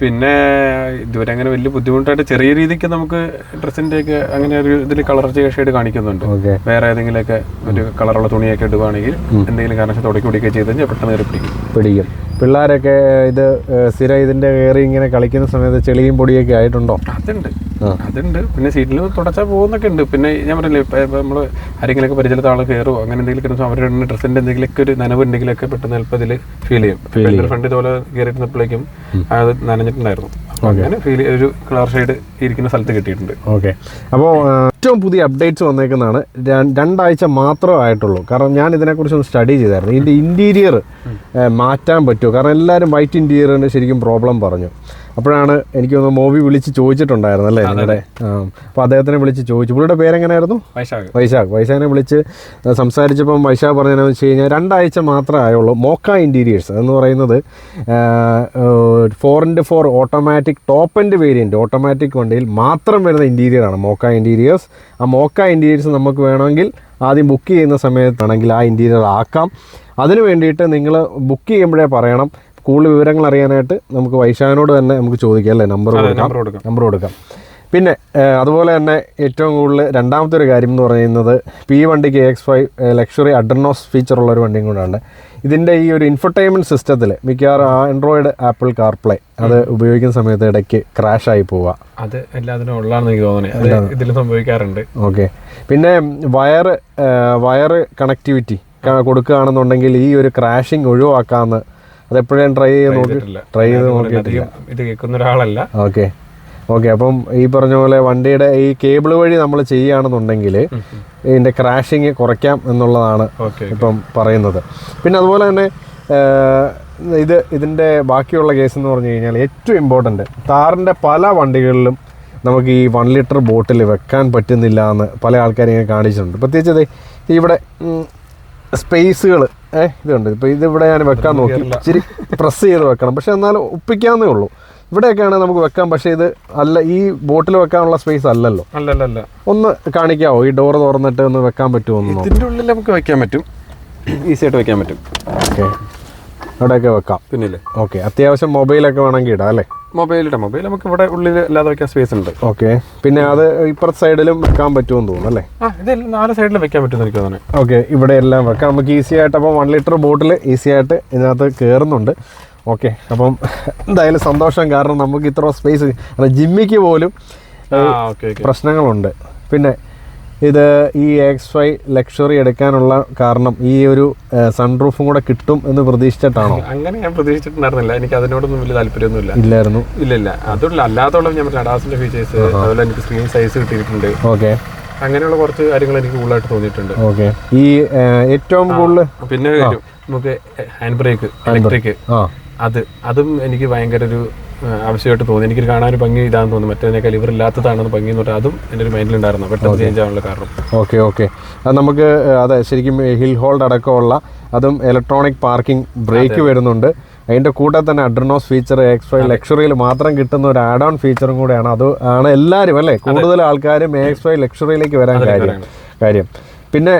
പിന്നെ ഇതുവരെ അങ്ങനെ വലിയ ബുദ്ധിമുട്ടായിട്ട് ചെറിയ രീതിക്ക് നമുക്ക് ഡ്രസ്സിന്റെ ഒക്കെ അങ്ങനെ ഒരു ഇതിൽ കളർ ഷെയ്ഡ് കാണിക്കുന്നുണ്ട്. വേറെ ഏതെങ്കിലുമൊക്കെ ഒരു കളറുള്ള തുണിയൊക്കെ ഇടുവാണെങ്കിൽ എന്തെങ്കിലും കാരണം തുടക്കി കുടിക്കുകയൊക്കെ ചെയ്ത് കഴിഞ്ഞാൽ പെട്ടെന്ന് കയറി പിടിക്കും. പിടിക്കും. പിള്ളേരൊക്കെ ഇത് സ്ഥിര ഇതിന്റെ കയറി ഇങ്ങനെ കളിക്കുന്ന സമയത്ത് ചെളിയും പൊടിയൊക്കെ ആയിട്ടുണ്ടോ? അതുണ്ട്. അതുണ്ട്. പിന്നെ സീറ്റിൽ തുടച്ചാൽ പോകുന്നൊക്കെ ഉണ്ട്. പിന്നെ ഞാൻ പറഞ്ഞില്ലേ ഇപ്പം ഇപ്പം നമ്മൾ ആരെങ്കിലുമൊക്കെ പരിചയത്തെ ആൾ കയറുമോ അങ്ങനെ എന്തെങ്കിലും അവരുടെ ഡ്രസ്സിന്റെ എന്തെങ്കിലുമൊക്കെ ഒരു നനവ് ഉണ്ടെങ്കിലൊക്കെ പെട്ടെന്ന് ചിലപ്പോൾ ഇതിൽ ഫീൽ ചെയ്യും എന്റെ ഫ്രണ്ട് ഇതുപോലെ കയറിയിരുന്നപ്പോഴേക്കും അത് നനഞ്ഞിട്ടുണ്ടായിരുന്നു. അങ്ങനെ ഫീൽ ഒരു കളർ ഷെയ്ഡ് ഇരിക്കുന്ന സ്ഥലത്ത് കിട്ടിയിട്ടുണ്ട്. ഓക്കെ. അപ്പോൾ ഏറ്റവും പുതിയ അപ്ഡേറ്റ്സ് വന്നേക്കുന്നതാണ്. രണ്ടാഴ്ച മാത്രമേ ആയിട്ടുള്ളൂ. കാരണം ഞാൻ ഇതിനെക്കുറിച്ച് ഒന്ന് സ്റ്റഡി ചെയ്തായിരുന്നു. ഇതിന്റെ ഇന്റീരിയർ മാറ്റാൻ പറ്റുമോ? കാരണം എല്ലാവരും വൈറ്റ് ഇന്റീരിയറിന് ശരിക്കും പ്രോബ്ലം പറഞ്ഞു. അപ്പോഴാണ് എനിക്ക് മൂവി മോവി വിളിച്ച് ചോദിച്ചിട്ടുണ്ടായിരുന്നു അല്ലേ നിങ്ങളുടെ? അപ്പോൾ അദ്ദേഹത്തിനെ വിളിച്ച് ചോദിച്ചു. പുള്ളിയുടെ പേരെങ്ങനെയായിരുന്നു വൈശാഖ്. വൈശാഖ്. വൈശാഖിനെ വിളിച്ച് സംസാരിച്ചപ്പം വൈശാഖ് പറഞ്ഞതെന്ന് വെച്ച് കഴിഞ്ഞാൽ രണ്ടാഴ്ച മാത്രമേ ആയുള്ളൂ. മോക്ക ഇന്റീരിയേഴ്സ് എന്ന് പറയുന്നത് four into four automatic top end variant automatic വണ്ടിയിൽ മാത്രം വരുന്ന ഇന്റീരിയറാണ് മോക്ക ഇന്റീരിയേഴ്സ് ആ മോക്ക ഇന്റീരിയേഴ്സ് നമുക്ക് വേണമെങ്കിൽ ആദ്യം ബുക്ക് ചെയ്യുന്ന സമയത്താണെങ്കിൽ ആ ഇന്റീരിയർ ആക്കാം. അതിന് വേണ്ടിയിട്ട് നിങ്ങൾ ബുക്ക് ചെയ്യുമ്പോഴേ പറയണം. കൂടുതൽ വിവരങ്ങൾ അറിയാനായിട്ട് നമുക്ക് വൈശാഖനോട് തന്നെ നമുക്ക് ചോദിക്കാം അല്ലേ? നമ്പർ കൊടുക്കാം. നമ്പർ കൊടുക്കാം. നമ്പർ കൊടുക്കാം. പിന്നെ അതുപോലെ തന്നെ ഏറ്റവും കൂടുതൽ രണ്ടാമത്തെ ഒരു കാര്യം എന്ന് പറയുന്നത് പി വണ്ടി വണ്ടിക്ക് X five luxury AdrenoX feature ഉള്ള ഒരു വണ്ടിയും കൂടാണ് ഇതിന്റെ ഈ ഒരു ഇൻഫർടൈൻമെന്റ് സിസ്റ്റത്തിൽ മിക്കവാറും ആൻഡ്രോയിഡ് ആപ്പിൾ കാർപ്ലേ അത് ഉപയോഗിക്കുന്ന സമയത്ത് ഇടയ്ക്ക് ക്രാഷ് ആയി പോവുക. അത് എല്ലാത്തിനും ഉള്ളതാണെന്ന് എനിക്ക് തോന്നുന്നത് ഇതിൽ സംഭവിക്കാറുണ്ട്. ഓക്കെ. പിന്നെ വയർ വയർ കണക്ടിവിറ്റി കൊടുക്കുകയാണെന്നുണ്ടെങ്കിൽ ഈ ഒരു ക്രാഷിങ് ഒഴിവാക്കാമെന്ന് അതെപ്പോഴും ട്രൈ ചെയ്ത് നോക്കി ട്രൈ ചെയ്ത് നോക്കിയിട്ടില്ല. ഇത് കേൾക്കുന്ന ഒരാളല്ല. ഓക്കെ. ഓക്കെ അപ്പം ഈ പറഞ്ഞ പോലെ വണ്ടിയുടെ ഈ കേബിൾ വഴി നമ്മൾ ചെയ്യുകയാണെന്നുണ്ടെങ്കിൽ ഇതിന്റെ ക്രാഷിങ് കുറയ്ക്കാം എന്നുള്ളതാണ് ഇപ്പം പറയുന്നത്. പിന്നെ അതുപോലെ തന്നെ ഇത് ഇതിന്റെ ബാക്കിയുള്ള കേസ് എന്ന് പറഞ്ഞു കഴിഞ്ഞാൽ ഏറ്റവും ഇമ്പോർട്ടന്റ് താറിന്റെ പല വണ്ടികളിലും നമുക്ക് ഈ വൺ ലിറ്റർ ബോട്ടിൽ വെക്കാൻ പറ്റുന്നില്ല എന്ന് പല ആൾക്കാരും ഇങ്ങനെ കാണിച്ചിട്ടുണ്ട്. പ്രത്യേകിച്ച് അതെ ഇവിടെ സ്പേസുകൾ ഏഹ് ഇതുണ്ട്. ഇപ്പോൾ ഇതിവിടെ ഞാൻ വെക്കാൻ നോക്കി. ഇച്ചിരി പ്രസ് ചെയ്ത് വെക്കണം. പക്ഷെ എന്നാലും ഒപ്പിക്കാന്നേ ഉള്ളൂ. ഇവിടെയൊക്കെയാണ് നമുക്ക് വെക്കാം പക്ഷേ ഇത് അല്ല ഈ ബോട്ടിൽ വെക്കാനുള്ള സ്പേസ് അല്ലല്ലോ. അല്ലല്ലല്ല. ഒന്ന് കാണിക്കാവോ? ഈ ഡോർ തുറന്നിട്ട് ഒന്ന് വെക്കാൻ പറ്റുമോ ഇതിന്റെ ഇതിന്റെ ഉള്ളിൽ നമുക്ക് വെക്കാൻ പറ്റും. ഈസി ആയിട്ട് വെക്കാൻ പറ്റും. ഓക്കെ. അവിടെയൊക്കെ വെക്കാം. പിന്നില്ലേ ഓക്കെ. അത്യാവശ്യം മൊബൈലൊക്കെ വേണമെങ്കിൽ ഇടാം അല്ലേ? മൊബൈലിടാം മൊബൈൽ നമുക്ക് ഇവിടെ ഉള്ളിൽ അല്ലാതെ വെക്കാൻ സ്പേസ് ഉണ്ട്. ഓക്കെ. പിന്നെ അത് ഇപ്പുറത്തെ സൈഡിലും വെക്കാൻ പറ്റുമെന്ന് തോന്നുന്നു അല്ലേ? ആ ഇത് നാല് സൈഡിലും വെക്കാൻ പറ്റുമെന്ന് എനിക്ക് തോന്നുന്നു. ഓക്കെ. ഇവിടെ എല്ലാം വെക്കാം. നമുക്ക് ഈസി ആയിട്ട് അപ്പോൾ വൺ ലിറ്റർ ബോട്ടിൽ ഈസി ആയിട്ട് ഇതിനകത്ത് കയറുന്നുണ്ട് ഓക്കെ അപ്പം എന്തായാലും സന്തോഷം. കാരണം നമുക്ക് ഇത്ര സ്പേസ് ജിമ്മിക്ക് പോലും പ്രശ്നങ്ങളുണ്ട്. പിന്നെ ഇത് ഈ എക്സ് വൈ ലക്ഷറി എടുക്കാനുള്ള കാരണം ഈ ഒരു സൺറൂഫും കൂടെ കിട്ടും എന്ന് പ്രതീക്ഷിച്ചിട്ടാണോ? അങ്ങനെ ഞാൻ പ്രതീക്ഷിച്ചിട്ടുണ്ടായിരുന്നില്ല. എനിക്ക് അതിനോടൊന്നും വലിയ താല്പര്യമൊന്നുമില്ല. ഇല്ലായിരുന്നു. ഇല്ല ഇല്ല അതുള്ള അല്ലാത്തോളം ഞാൻ അഡാസിന്റെ ഫീച്ചേഴ്സ് അതുപോലെ എനിക്ക് സ്ക്രീൻ സൈസ് കിട്ടിയിട്ടുണ്ട്. ഓക്കെ. അങ്ങനെയുള്ള കുറച്ച് കാര്യങ്ങൾ എനിക്ക് കൂടുതലായിട്ട് തോന്നിയിട്ടുണ്ട്. ഓക്കെ. ഈ ഏറ്റവും കൂടുതൽ പിന്നെ നമുക്ക് ഹാൻഡ് ബ്രേക്ക് ഇലക്ട്രിക് അത് അതും എനിക്ക് ഭയങ്കര ഒരു ആവശ്യമായിട്ട് തോന്നി. എനിക്ക് കാണാൻ ഒരു ഭംഗി ഇതാന്ന് തോന്നുന്നു മറ്റേതിനേക്കാൾ ഇവർ ഇല്ലാത്തതാണെന്ന് ഭംഗി എന്ന് പറഞ്ഞാൽ അതും എന്റെ ഒരു മൈൻഡിലുണ്ടായിരുന്നു പെട്ടെന്ന് ചേഞ്ച് ആവാനുള്ള കാരണം. ഓക്കെ ഓക്കെ അത് നമുക്ക് അതെ ശരിക്കും ഹിൽ ഹോൾഡ് അടക്കമുള്ള അതും ഇലക്ട്രോണിക് പാർക്കിംഗ് ബ്രേക്ക് വരുന്നുണ്ട്. അതിന്റെ കൂടെ തന്നെ അഡ്രനോസ് ഫീച്ചർ എക്സ് ഫൈവ് ലക്ഷറിയിൽ മാത്രം കിട്ടുന്ന ഒരു ആഡ് ഓൺ ഫീച്ചറും കൂടെയാണ്. അത് ആണ് എല്ലാവരും അല്ലേ? കൂടുതൽ ആൾക്കാരും എക്സ് ഫൈവ് ലക്ഷറിയിലേക്ക് വരാൻ കാര്യം. കാര്യം. പിന്നെ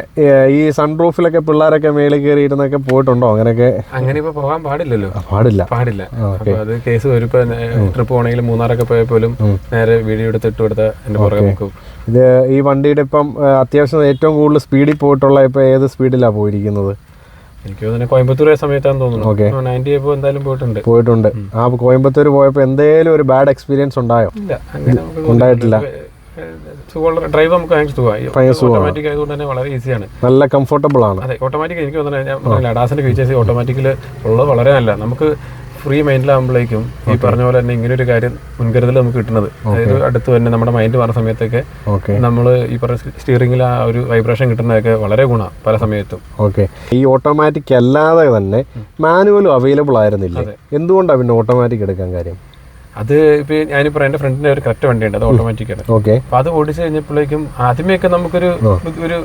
ഈ സൺപ്രൂഫിലൊക്കെ പിള്ളേരൊക്കെ മേളിൽ കയറിയിരുന്നൊക്കെ പോയിട്ടുണ്ടോ? അങ്ങനെയൊക്കെ? അങ്ങനെ ഇപ്പൊ പോകാൻ പാടില്ലല്ലോ. പാടില്ല. പാടില്ല. അത് കേസ് വരും ട്രിപ്പ് പോകണമെങ്കിൽ മൂന്നാറൊക്കെ പോയപ്പോലും നേരെ വീഡിയോ എടുത്ത് ഇട്ട് കൊടുത്ത എന്റെ പുറകെ നോക്കും ഇത് ഈ വണ്ടിയുടെ ഇപ്പം അത്യാവശ്യം ഏറ്റവും കൂടുതൽ സ്പീഡിൽ പോയിട്ടുള്ള ഇപ്പൊ ഏത് സ്പീഡിലാ പോയിരിക്കുന്നത്? എനിക്ക് തോന്നുന്നു കോയമ്പത്തൂർ സമയത്താണ് സമയത്താന്ന് തോന്നുന്നു. നയന്റി ഇപ്പോൾ എന്തായാലും പോയിട്ടുണ്ട്. പോയിട്ടുണ്ട്. ആ കോയമ്പത്തൂർ പോയപ്പോൾ എന്തേലും ഒരു ബാഡ് എക്സ്പീരിയൻസ് ഉണ്ടായോ? ഇല്ല ഉണ്ടായിട്ടില്ല. സുഖമുള്ള ഡ്രൈവ് നമുക്ക് ഭയങ്കര സുഖമായി. ഓട്ടോമാറ്റിക് ആയതുകൊണ്ട് തന്നെ വളരെ ഈസിയാണ് നല്ല കംഫർട്ടബിൾ ആണ്. അതെ ഓട്ടോമാറ്റിക് എനിക്ക് തോന്നുന്നത് പറഞ്ഞില്ല ഫീച്ചേഴ്സ് ഓട്ടോമാറ്റിക്കിൽ ഉള്ളത് വളരെ നല്ല. നമുക്ക് ഫ്രീ മൈൻഡിലാകുമ്പോഴേക്കും ഈ പറഞ്ഞ പോലെ തന്നെ ഇങ്ങനെ ഒരു കാര്യം മുൻകരുതൽ നമുക്ക് കിട്ടുന്നത്. അതായത് അടുത്ത് തന്നെ നമ്മുടെ മൈൻഡ് പറഞ്ഞ സമയത്തൊക്കെ നമ്മൾ ഈ പറഞ്ഞ സ്റ്റിയറിംഗിൽ ആ ഒരു വൈബ്രേഷൻ കിട്ടുന്നതൊക്കെ വളരെ ഗുണമാണ് പല സമയത്തും. ഓക്കെ ഈ ഓട്ടോമാറ്റിക് അല്ലാതെ തന്നെ മാനുവലും അവൈലബിൾ ആയിരുന്നില്ല? എന്തുകൊണ്ടാണ് പിന്നെ ഓട്ടോമാറ്റിക് എടുക്കാൻ കാര്യം? അത് ഇപ്പൊ ഞാനിപ്പോ എന്റെ ഫ്രണ്ടിന്റെ ഒരു കറക്റ്റ് വണ്ടിയുണ്ട് അത് ഓട്ടോമാറ്റിക് ആണ്. ഓക്കെ. അപ്പൊ അത് ഓടിച്ചു കഴിഞ്ഞപ്പോഴേക്കും ആദ്യമൊക്കെ നമുക്കൊരു ഒരു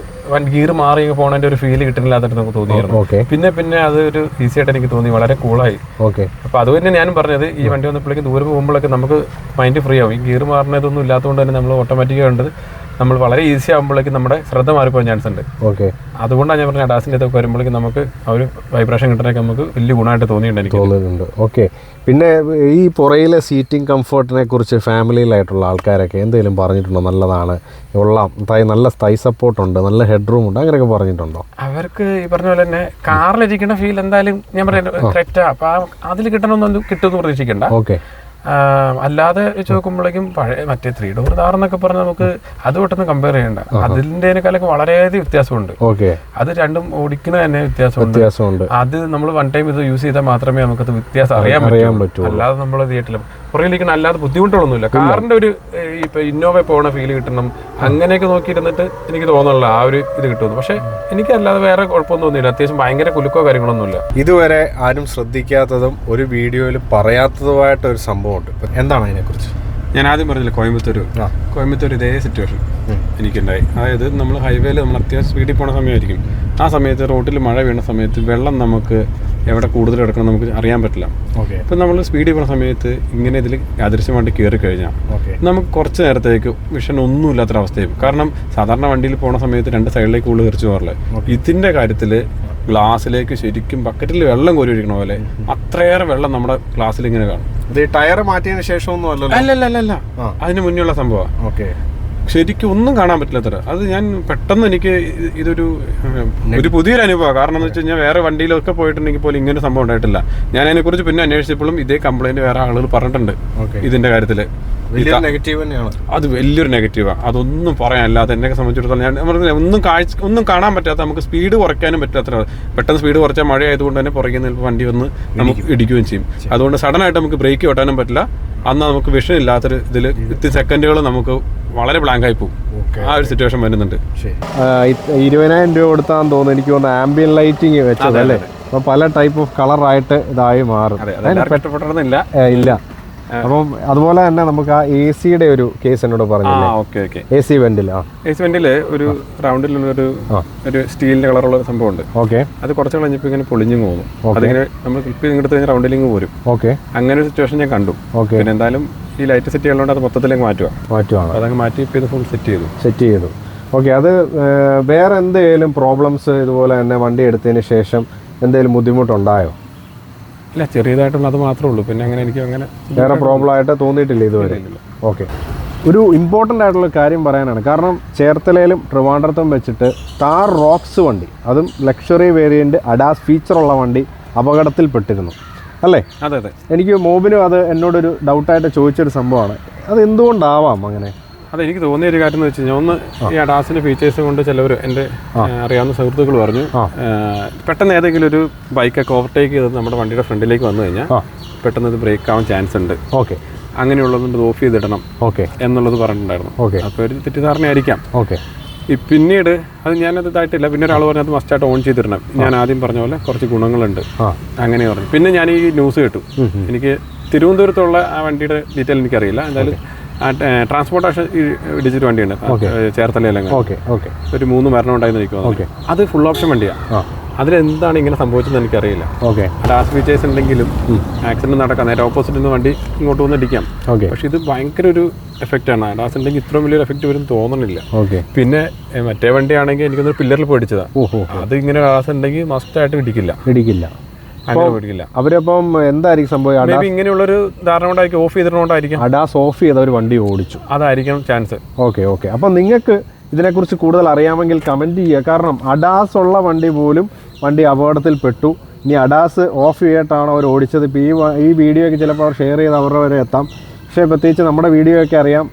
ഗിയർ മാറി പോണതിന്റെ ഒരു ഫീൽ കിട്ടുന്നില്ലാന്നിട്ട് നമുക്ക് തോന്നിയായിരുന്നു ഓക്കെ. പിന്നെ പിന്നെ അത് ഒരു ഈസി ആയിട്ട് എനിക്ക് തോന്നി വളരെ കൂളായി ഓക്കെ. അപ്പൊ അത് തന്നെ ഞാനും പറഞ്ഞത് ഈ വണ്ടി വന്നപ്പോഴേക്കും ദൂരം പോകുമ്പോഴൊക്കെ നമുക്ക് മൈൻഡ് ഫ്രീ ആവും. ഈ ഗിയർ മാറുന്നതൊന്നും ഇല്ലാത്തതുകൊണ്ട് തന്നെ നമ്മൾ ഓട്ടോമാറ്റിക് കണ്ടത്. നമ്മൾ വളരെ ഈസി ആകുമ്പോഴേക്കും നമ്മുടെ ശ്രദ്ധ മാറിപ്പോകാൻ ചാൻസ് ഉണ്ട്. ഓക്കെ അതുകൊണ്ടാണ് ഞാൻ പറഞ്ഞ ഡാസിന്റെ ഇതൊക്കെ വരുമ്പോഴേക്കും നമുക്ക് ആ ഒരു വൈബ്രേഷൻ കിട്ടണൊക്കെ നമുക്ക് വലിയ ഗുണമായിട്ട് തോന്നിയിട്ടുണ്ട് എനിക്ക്. തോന്നുന്നുണ്ട് ഓക്കെ പിന്നെ ഈ പുറയിലെ സീറ്റിംഗ് കംഫർട്ടിനെ കുറിച്ച് ഫാമിലിയിലായിട്ടുള്ള ആൾക്കാരൊക്കെ എന്തെങ്കിലും പറഞ്ഞിട്ടുണ്ടോ? നല്ലതാണ്. ഉള്ള തൈ നല്ല തൈ സപ്പോർട്ട് ഉണ്ട് നല്ല ഹെഡ് റൂം ഉണ്ട് അങ്ങനെയൊക്കെ പറഞ്ഞിട്ടുണ്ടോ? അവർക്ക് ഈ പറഞ്ഞ പോലെ തന്നെ കാറിലിരിക്കുന്ന ഫീൽ എന്തായാലും ഞാൻ പറയുന്നത് കറക്റ്റാ അപ്പൊ അതിൽ കിട്ടണമെന്നൊന്നും കിട്ടുമെന്ന് പ്രതീക്ഷിക്കണ്ട. ഓക്കെ അല്ലാതെ വെച്ച് നോക്കുമ്പോഴേക്കും പഴയ മറ്റേ ത്രീ ഡോർ കാർ എന്നൊക്കെ പറഞ്ഞാൽ നമുക്ക് അത് പെട്ടെന്ന് കമ്പയർ ചെയ്യണ്ട. അതിന്റെക്കാലൊക്കെ വളരെയധികം വ്യത്യാസമുണ്ട്. ഓക്കെ. അത് രണ്ടും ഓടിക്കുന്ന തന്നെ വ്യത്യാസമുണ്ട്. അത് നമ്മൾ വൺ ടൈം ഇത് യൂസ് ചെയ്താൽ മാത്രമേ നമുക്കത് വ്യത്യാസം അറിയാൻ അറിയാൻ പറ്റൂ. അല്ലാതെ നമ്മൾ തിയേറ്ററിൽ പുറകിലിരിക്കണം അല്ലാതെ ബുദ്ധിമുട്ടുകളൊന്നുമില്ല. കാറിന്റെ ഒരു ഇപ്പൊ ഇന്നോവ പോണ ഫീൽ കിട്ടണം. അങ്ങനെയൊക്കെ നോക്കിയിരുന്നിട്ട് എനിക്ക് തോന്നുന്നില്ല ആ ഒരു ഇത് കിട്ടുന്നു പക്ഷെ എനിക്ക് അല്ലാതെ വേറെ കുഴപ്പമൊന്നും തോന്നിയില്ല. അത്യാവശ്യം ഭയങ്കര കുലുക്കോ കാര്യങ്ങളൊന്നുമില്ല. ഇതുവരെ ആരും ശ്രദ്ധിക്കാത്തതും ഒരു വീഡിയോയിൽ പറയാത്തതുമായിട്ട് ഒരു സംഭവമുണ്ട് എന്താണ് അതിനെക്കുറിച്ച്? ഞാൻ ആദ്യം പറഞ്ഞില്ല കോയമ്പത്തൂർ. കോയമ്പത്തൂർ ഇതേ സിറ്റുവേഷൻ എനിക്കുണ്ടായി. അതായത് നമ്മൾ ഹൈവേയിൽ നമ്മൾ അത്യാവശ്യം സ്പീഡിൽ പോണ സമയമായിരിക്കും. ആ സമയത്ത് റോട്ടിൽ മഴ വീണ സമയത്ത് വെള്ളം നമുക്ക് എവിടെ കൂടുതൽ കിടക്കണം നമുക്ക് അറിയാൻ പറ്റില്ല. ഓക്കെ. ഇപ്പം നമ്മൾ സ്പീഡിൽ പോകുന്ന സമയത്ത് ഇങ്ങനെ ഇതിൽ അദൃശ്യമായിട്ട് കയറി കഴിഞ്ഞാൽ ഓക്കെ. നമുക്ക് കുറച്ച് നേരത്തേക്ക് വിഷൻ ഒന്നും ഇല്ലാത്തൊരവസ്ഥയും കാരണം സാധാരണ വണ്ടിയിൽ പോകുന്ന സമയത്ത് രണ്ട് സൈഡിലേക്ക് ഉള്ളു തെറിച്ച് പോകാറില്ല? ഇതിന്റെ കാര്യത്തിൽ ഗ്ലാസ്സിലേക്ക് ശരിക്കും ബക്കറ്റിൽ വെള്ളം കോരി ഒഴിക്കണ പോലെ അത്രയേറെ വെള്ളം നമ്മുടെ ഗ്ലാസ്സിൽ ഇങ്ങനെ കാണും. മാറ്റിയതിനു ടയർ മാറ്റിയതിന് ശേഷമൊന്നും അല്ലല്ലോ? അല്ല അല്ല അല്ല. അതിന് മുന്നുള്ള സംഭവമാണ് ഓക്കെ. ശരിക്കും ഒന്നും കാണാൻ പറ്റില്ലാത്തത് അത് ഞാൻ പെട്ടെന്ന് എനിക്ക് ഇതൊരു ഒരു പുതിയൊരു അനുഭവമാണ്. കാരണം എന്ന് വെച്ച് കഴിഞ്ഞാൽ വേറെ വണ്ടിയിലൊക്കെ പോയിട്ടുണ്ടെങ്കിൽ പോലും ഇങ്ങനെ സംഭവം ഉണ്ടായിട്ടില്ല. ഞാൻ അതിനെക്കുറിച്ച് പിന്നെ അന്വേഷിച്ചപ്പോഴും ഇതേ കംപ്ലൈന്റ് വേറെ ആളുകൾ പറഞ്ഞിട്ടുണ്ട്. ഇതിന്റെ കാര്യത്തിൽ അത് വലിയൊരു നെഗറ്റീവാണ് അതൊന്നും പറയാനല്ലാതെ എന്നെ സംബന്ധിച്ചിടത്തോളം ഞാൻ ഒന്നും കാഴ്ച ഒന്നും കാണാൻ പറ്റാത്ത നമുക്ക് സ്പീഡ് കുറയ്ക്കാനും പറ്റാത്ത പെട്ടെന്ന് സ്പീഡ് കുറച്ചാൽ മഴ ആയതുകൊണ്ട് തന്നെ പുറകെ വണ്ടി വന്ന് നമുക്ക് ഇടിക്കുകയും ചെയ്യും. അതുകൊണ്ട് സഡൻ ആയിട്ട് നമുക്ക് ബ്രേക്ക് വെട്ടാനും പറ്റില്ല. അന്ന് നമുക്ക് വിഷൻ ഇല്ലാത്തൊരു ഇതിൽ ഇത്തിരി സെക്കൻഡുകൾ നമുക്ക് വളരെ ബ്ലാങ്ക് ആയി പോകും. ആ ഒരു സിറ്റുവേഷൻ വരുന്നുണ്ട്. ശരി. ഇരുപതിനായിരം രൂപ കൊടുത്താന്ന് തോന്നുന്നു. എനിക്ക് തോന്നുന്നു ആംബിയൻ ലൈറ്റിംഗ് വെച്ചതല്ലേ? അപ്പൊ പല ടൈപ്പ് ഓഫ് കളറായിട്ട് ഇതായി മാറും. ഇല്ല. അപ്പം അതുപോലെ തന്നെ നമുക്ക് ആ എ സിയുടെ ഒരു കേസ് എന്നോട് പറഞ്ഞു എ സി വെന്റിൽ എ സി വെന്റിൽ ആ. ഒരു റൗണ്ടിലുള്ള ഒരു ഒരു സ്റ്റീലിന്റെ കളറുള്ള സംഭവം ഉണ്ട് ഓക്കെ. അത് കുറച്ച് കഴിഞ്ഞപ്പോൾ ഇങ്ങനെ പൊളിഞ്ഞു പോകും അതിങ്ങനെ നമ്മൾ ക്ലിപ്പ് ചെയ്ത് കഴിഞ്ഞാൽ റൗണ്ടിലിങ് പോരും ഓക്കെ. അങ്ങനെ ഒരു സിറ്റുവേഷൻ ഞാൻ കണ്ടു. ഓക്കെ. പിന്നെ എന്തായാലും ഈ ലൈറ്റ് സെറ്റ് ചെയ്യുന്നതുകൊണ്ട് അത് മൊത്തത്തിലേക്ക് മാറ്റുക മാറ്റുവാണ് അതങ്ങ് മാറ്റി ഇപ്പം ഇത് ഫുൾ സെറ്റ് ചെയ്തു. സെറ്റ് ചെയ്തു. ഓക്കെ അത് വേറെ എന്തെങ്കിലും പ്രോബ്ലംസ് ഇതുപോലെ തന്നെ വണ്ടി എടുത്തതിന് ശേഷം എന്തെങ്കിലും ബുദ്ധിമുട്ടുണ്ടായോ? ഇല്ല ചെറിയതായിട്ടുള്ള അത് മാത്രമേ ഉള്ളൂ. പിന്നെ അങ്ങനെ എനിക്ക് അങ്ങനെ വേറെ പ്രോബ്ലം ആയിട്ട് തോന്നിയിട്ടില്ല ഇതുവരെ. ഓക്കെ ഒരു ഇമ്പോർട്ടന്റ് ആയിട്ടുള്ള കാര്യം പറയാനാണ്. കാരണം ചേർത്തലയിലും ട്രിവാൻഡ്രത്തും വെച്ചിട്ട് താർ റോക്സ് വണ്ടി അതും ലക്ഷറി വേരിയന്റ് അഡാസ് ഫീച്ചറുള്ള വണ്ടി അപകടത്തിൽപ്പെട്ടിരുന്നു. അല്ലേ? അതെ അതെ. എനിക്ക് മോബിനും അത് എന്നോടൊരു ഡൗട്ടായിട്ട് ചോദിച്ചൊരു സംഭവമാണ്. അത് എന്തുകൊണ്ടാവാം അങ്ങനെ? അതെ എനിക്ക് തോന്നിയ ഒരു കാര്യം എന്ന് വെച്ച് കഴിഞ്ഞാൽ ഒന്ന് ഈ അഡാസിന്റെ ഫീച്ചേഴ്സ് കൊണ്ട് ചിലവർ എന്റെ അറിയാവുന്ന സുഹൃത്തുക്കൾ പറഞ്ഞു പെട്ടെന്ന് ഏതെങ്കിലും ഒരു ബൈക്കൊക്കെ ഓവർടേക്ക് ചെയ്ത് നമ്മുടെ വണ്ടിയുടെ ഫ്രണ്ടിലേക്ക് വന്നു കഴിഞ്ഞാൽ പെട്ടെന്ന് ഇത് ബ്രേക്ക് ആവാൻ ചാൻസ് ഉണ്ട്. ഓക്കെ. അങ്ങനെയുള്ളതുകൊണ്ട് ഇത് ഓഫ് ചെയ്തിടണം ഓക്കെ. എന്നുള്ളത് പറഞ്ഞിട്ടുണ്ടായിരുന്നു. ഓക്കെ. അപ്പോൾ ഒരു തെറ്റിദ്ധാരണയായിരിക്കാം. ഓക്കെ. പിന്നീട് അത് ഞാനത് ഇതായിട്ടില്ല. പിന്നെ ഒരാൾ പറഞ്ഞത് മസ്റ്റായിട്ട് ഓൺ ചെയ്തിടണം. ഞാൻ ആദ്യം പറഞ്ഞ പോലെ കുറച്ച് ഗുണങ്ങളുണ്ട്. അങ്ങനെ പറഞ്ഞു. പിന്നെ ഞാൻ ഈ ന്യൂസ് കേട്ടു. എനിക്ക് തിരുവനന്തപുരത്തുള്ള ആ വണ്ടിയുടെ ഡീറ്റെയിൽ എനിക്കറിയില്ല. എന്തായാലും ട്രാൻസ്പോർട്ടേഷൻ ഡിജിറ്റ് വണ്ടിയുണ്ട്. ചേർത്തലയിലെങ്ങനെ ഓക്കെ. ഓക്കെ ഒരു മൂന്ന് മരണം ഉണ്ടായിരുന്നു നിൽക്കുക ഓക്കെ. അത് ഫുൾ ഓപ്ഷൻ വണ്ടിയാണ് അതിലെന്താണ് ഇങ്ങനെ സംഭവിച്ചതെന്ന് എനിക്കറിയില്ല. ഓക്കെ. ലാസ്റ്റ് ഫീച്ചേഴ്സ് ഉണ്ടെങ്കിലും ആക്സിഡന്റ് നടക്കാം. നേരെ ഓപ്പോസിറ്റ് നിന്ന് വണ്ടി ഇങ്ങോട്ട് വന്ന് ഇടിക്കാം. ഓക്കെ. പക്ഷെ ഇത് ഭയങ്കര ഒരു എഫക്റ്റ് ആണ്. ലാസ് ഉണ്ടെങ്കിൽ ഇത്രയും വലിയൊരു എഫക്റ്റ് വരും തോന്നണില്ല. ഓക്കെ. പിന്നെ മറ്റേ വണ്ടിയാണെങ്കിൽ എനിക്കൊന്ന് പില്ലറിൽ പേടിച്ചതാ ഓഹോ അത് ഇങ്ങനെ ഗ്ലാസ് ഉണ്ടെങ്കിൽ മസ്റ്റ് ആയിട്ട് ഇടിക്കില്ല. ഇടിക്കില്ല. അവരപ്പം എന്തായിരിക്കും സംഭവം? മേ ബി ഇങ്ങനെയുള്ളൊരു ധാരണ കൊണ്ടായിരിക്കും ഓഫ് ചെയ്തിട്ടുകൊണ്ടായിരിക്കും അഡാസ് ഓഫ് ചെയ്ത് അവർ വണ്ടി ഓടിച്ചു. അതായിരിക്കും ചാൻസ് ഓക്കെ ഓക്കെ. അപ്പം നിങ്ങൾക്ക് ഇതിനെക്കുറിച്ച് കൂടുതൽ അറിയാമെങ്കിൽ കമന്റ് ചെയ്യുക. കാരണം അഡാസ് ഉള്ള വണ്ടി പോലും വണ്ടി അപകടത്തിൽപ്പെട്ടു ഇനി അഡാസ് ഓഫ് ചെയ്തിട്ടാണോ അവർ ഓടിച്ചത്? ഇപ്പോൾ ഈ വീഡിയോ ഈ വീഡിയോയ്ക്ക് ചിലപ്പോൾ അവർ ഷെയർ ചെയ്ത് അവരുടെ വരെ എത്താം. പക്ഷേ പ്രത്യേകിച്ച് നമ്മുടെ വീഡിയോ ഒക്കെ അറിയാം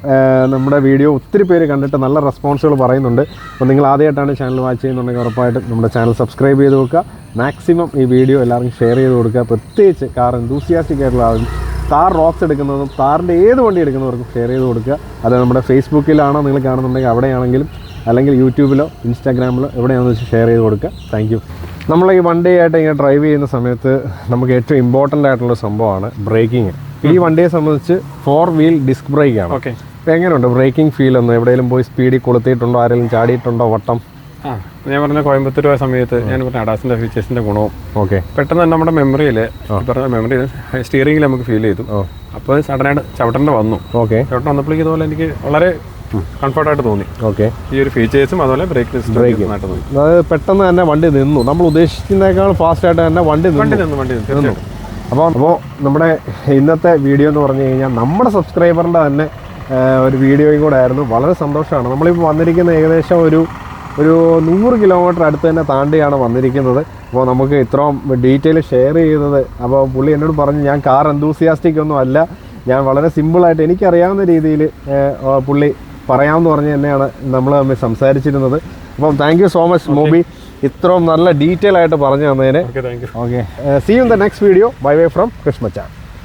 നമ്മുടെ വീഡിയോ ഒത്തിരി പേര് കണ്ടിട്ട് നല്ല റെസ്പോൺസുകൾ പറയുന്നുണ്ട്. അപ്പോൾ നിങ്ങൾ ആദ്യമായിട്ടാണ് ചാനൽ വാച്ച് ചെയ്യുന്നുണ്ടെങ്കിൽ ഉറപ്പായിട്ടും നമ്മുടെ ചാനൽ സബ്സ്ക്രൈബ് ചെയ്ത് വെക്കുക. മാക്സിമം ഈ വീഡിയോ എല്ലാവർക്കും ഷെയർ ചെയ്ത് കൊടുക്കുക. പ്രത്യേകിച്ച് കാർ എന്തൂസിയാസ്റ്റിക് ആയിട്ടുള്ള ആളും താർ റോക്സ് എടുക്കുന്നതും താറിന്റെ ഏത് വണ്ടി എടുക്കുന്നവർക്കും ഷെയർ ചെയ്ത് കൊടുക്കുക. അത് നമ്മുടെ ഫേസ്ബുക്കിലാണോ നിങ്ങൾ കാണുന്നുണ്ടെങ്കിൽ അവിടെയാണെങ്കിലും അല്ലെങ്കിൽ യൂട്യൂബിലോ ഇൻസ്റ്റാഗ്രാമിലോ എവിടെയാണെന്ന് വെച്ച് ഷെയർ ചെയ്ത് കൊടുക്കുക. Thank you. നമ്മൾ ഈ വണ്ടിയായിട്ട് ഇങ്ങനെ ഡ്രൈവ് ചെയ്യുന്ന സമയത്ത് നമുക്ക് ഏറ്റവും ഇമ്പോർട്ടന്റ് ആയിട്ടുള്ള സംഭവമാണ് ബ്രേക്കിംഗ്. ഈ വണ്ടിയെ സംബന്ധിച്ച് ഫോർ വീൽ ഡിസ്ക് ബ്രേക്ക് ആണ്. ഓക്കെ എങ്ങനെയുണ്ട്? ബ്രേക്കിംഗ് ഫീൽ ഒന്ന് എവിടെയെങ്കിലും പോയി സ്പീഡിൽ കൊളുത്തിയിട്ടുണ്ടോ? ആരെങ്കിലും ചാടിയിട്ടുണ്ടോ? വട്ടം? ആ ഞാൻ പറഞ്ഞ കോയമ്പത്തൂർ പോയ സമയത്ത് ഞാൻ പറഞ്ഞ അഡാസിന്റെ ഫീച്ചേഴ്സിന്റെ ഗുണവും. ഓക്കെ പെട്ടെന്ന് തന്നെ നമ്മുടെ മെമ്മറിയിൽ പറഞ്ഞ മെമ്മറി സ്റ്റിയറിംഗിൽ നമുക്ക് ഫീൽ ചെയ്തു. അപ്പോൾ സഡനായിട്ട് ചവിട്ടേണ്ട വന്നു. ഓക്കെ ചവിട്ടം വന്നപ്പോഴേക്കും ഇതുപോലെ എനിക്ക് വളരെ കംഫർട്ടായിട്ട് തോന്നി. ഓക്കെ ഈ ഒരു ഫീച്ചേഴ്സും അതുപോലെ ബ്രേക്ക് ബ്രേക്ക് പെട്ടെന്ന് തന്നെ വണ്ടി നിന്നു. നമ്മൾ ഉദ്ദേശിക്കുന്നേക്കാൾ ഫാസ്റ്റ് ആയിട്ട് തന്നെ വണ്ടി നിന്നു. വണ്ടി നിന്നു. വണ്ടി നിന്നു അപ്പോൾ അപ്പോൾ നമ്മുടെ ഇന്നത്തെ വീഡിയോ എന്ന് പറഞ്ഞു കഴിഞ്ഞാൽ നമ്മുടെ സബ്സ്ക്രൈബറിന്റെ തന്നെ ഒരു വീഡിയോയും കൂടെ ആയിരുന്നു. വളരെ സന്തോഷമാണ്. നമ്മളിപ്പോൾ വന്നിരിക്കുന്ന ഏകദേശം ഒരു ഒരു നൂറ് കിലോമീറ്റർ അടുത്ത് തന്നെ താണ്ടിയാണ് വന്നിരിക്കുന്നത്. അപ്പോൾ നമുക്ക് ഇത്രയും ഡീറ്റെയിൽ ഷെയർ ചെയ്തത് അപ്പോൾ പുള്ളി എന്നോട് പറഞ്ഞു ഞാൻ കാർ എന്തൂസിയാസ്റ്റിക് ഒന്നും അല്ല. ഞാൻ വളരെ സിമ്പിളായിട്ട് എനിക്കറിയാവുന്ന രീതിയിൽ പുള്ളി പറയാമെന്ന് പറഞ്ഞ് തന്നെയാണ് നമ്മൾ തമ്മിൽ സംസാരിച്ചിരുന്നത്. അപ്പം thank you so much Mobi. ഇത്രയും നല്ല ഡീറ്റെയിൽ ആയിട്ട് പറഞ്ഞു തന്നതിന്. Okay see you the next video bye way from next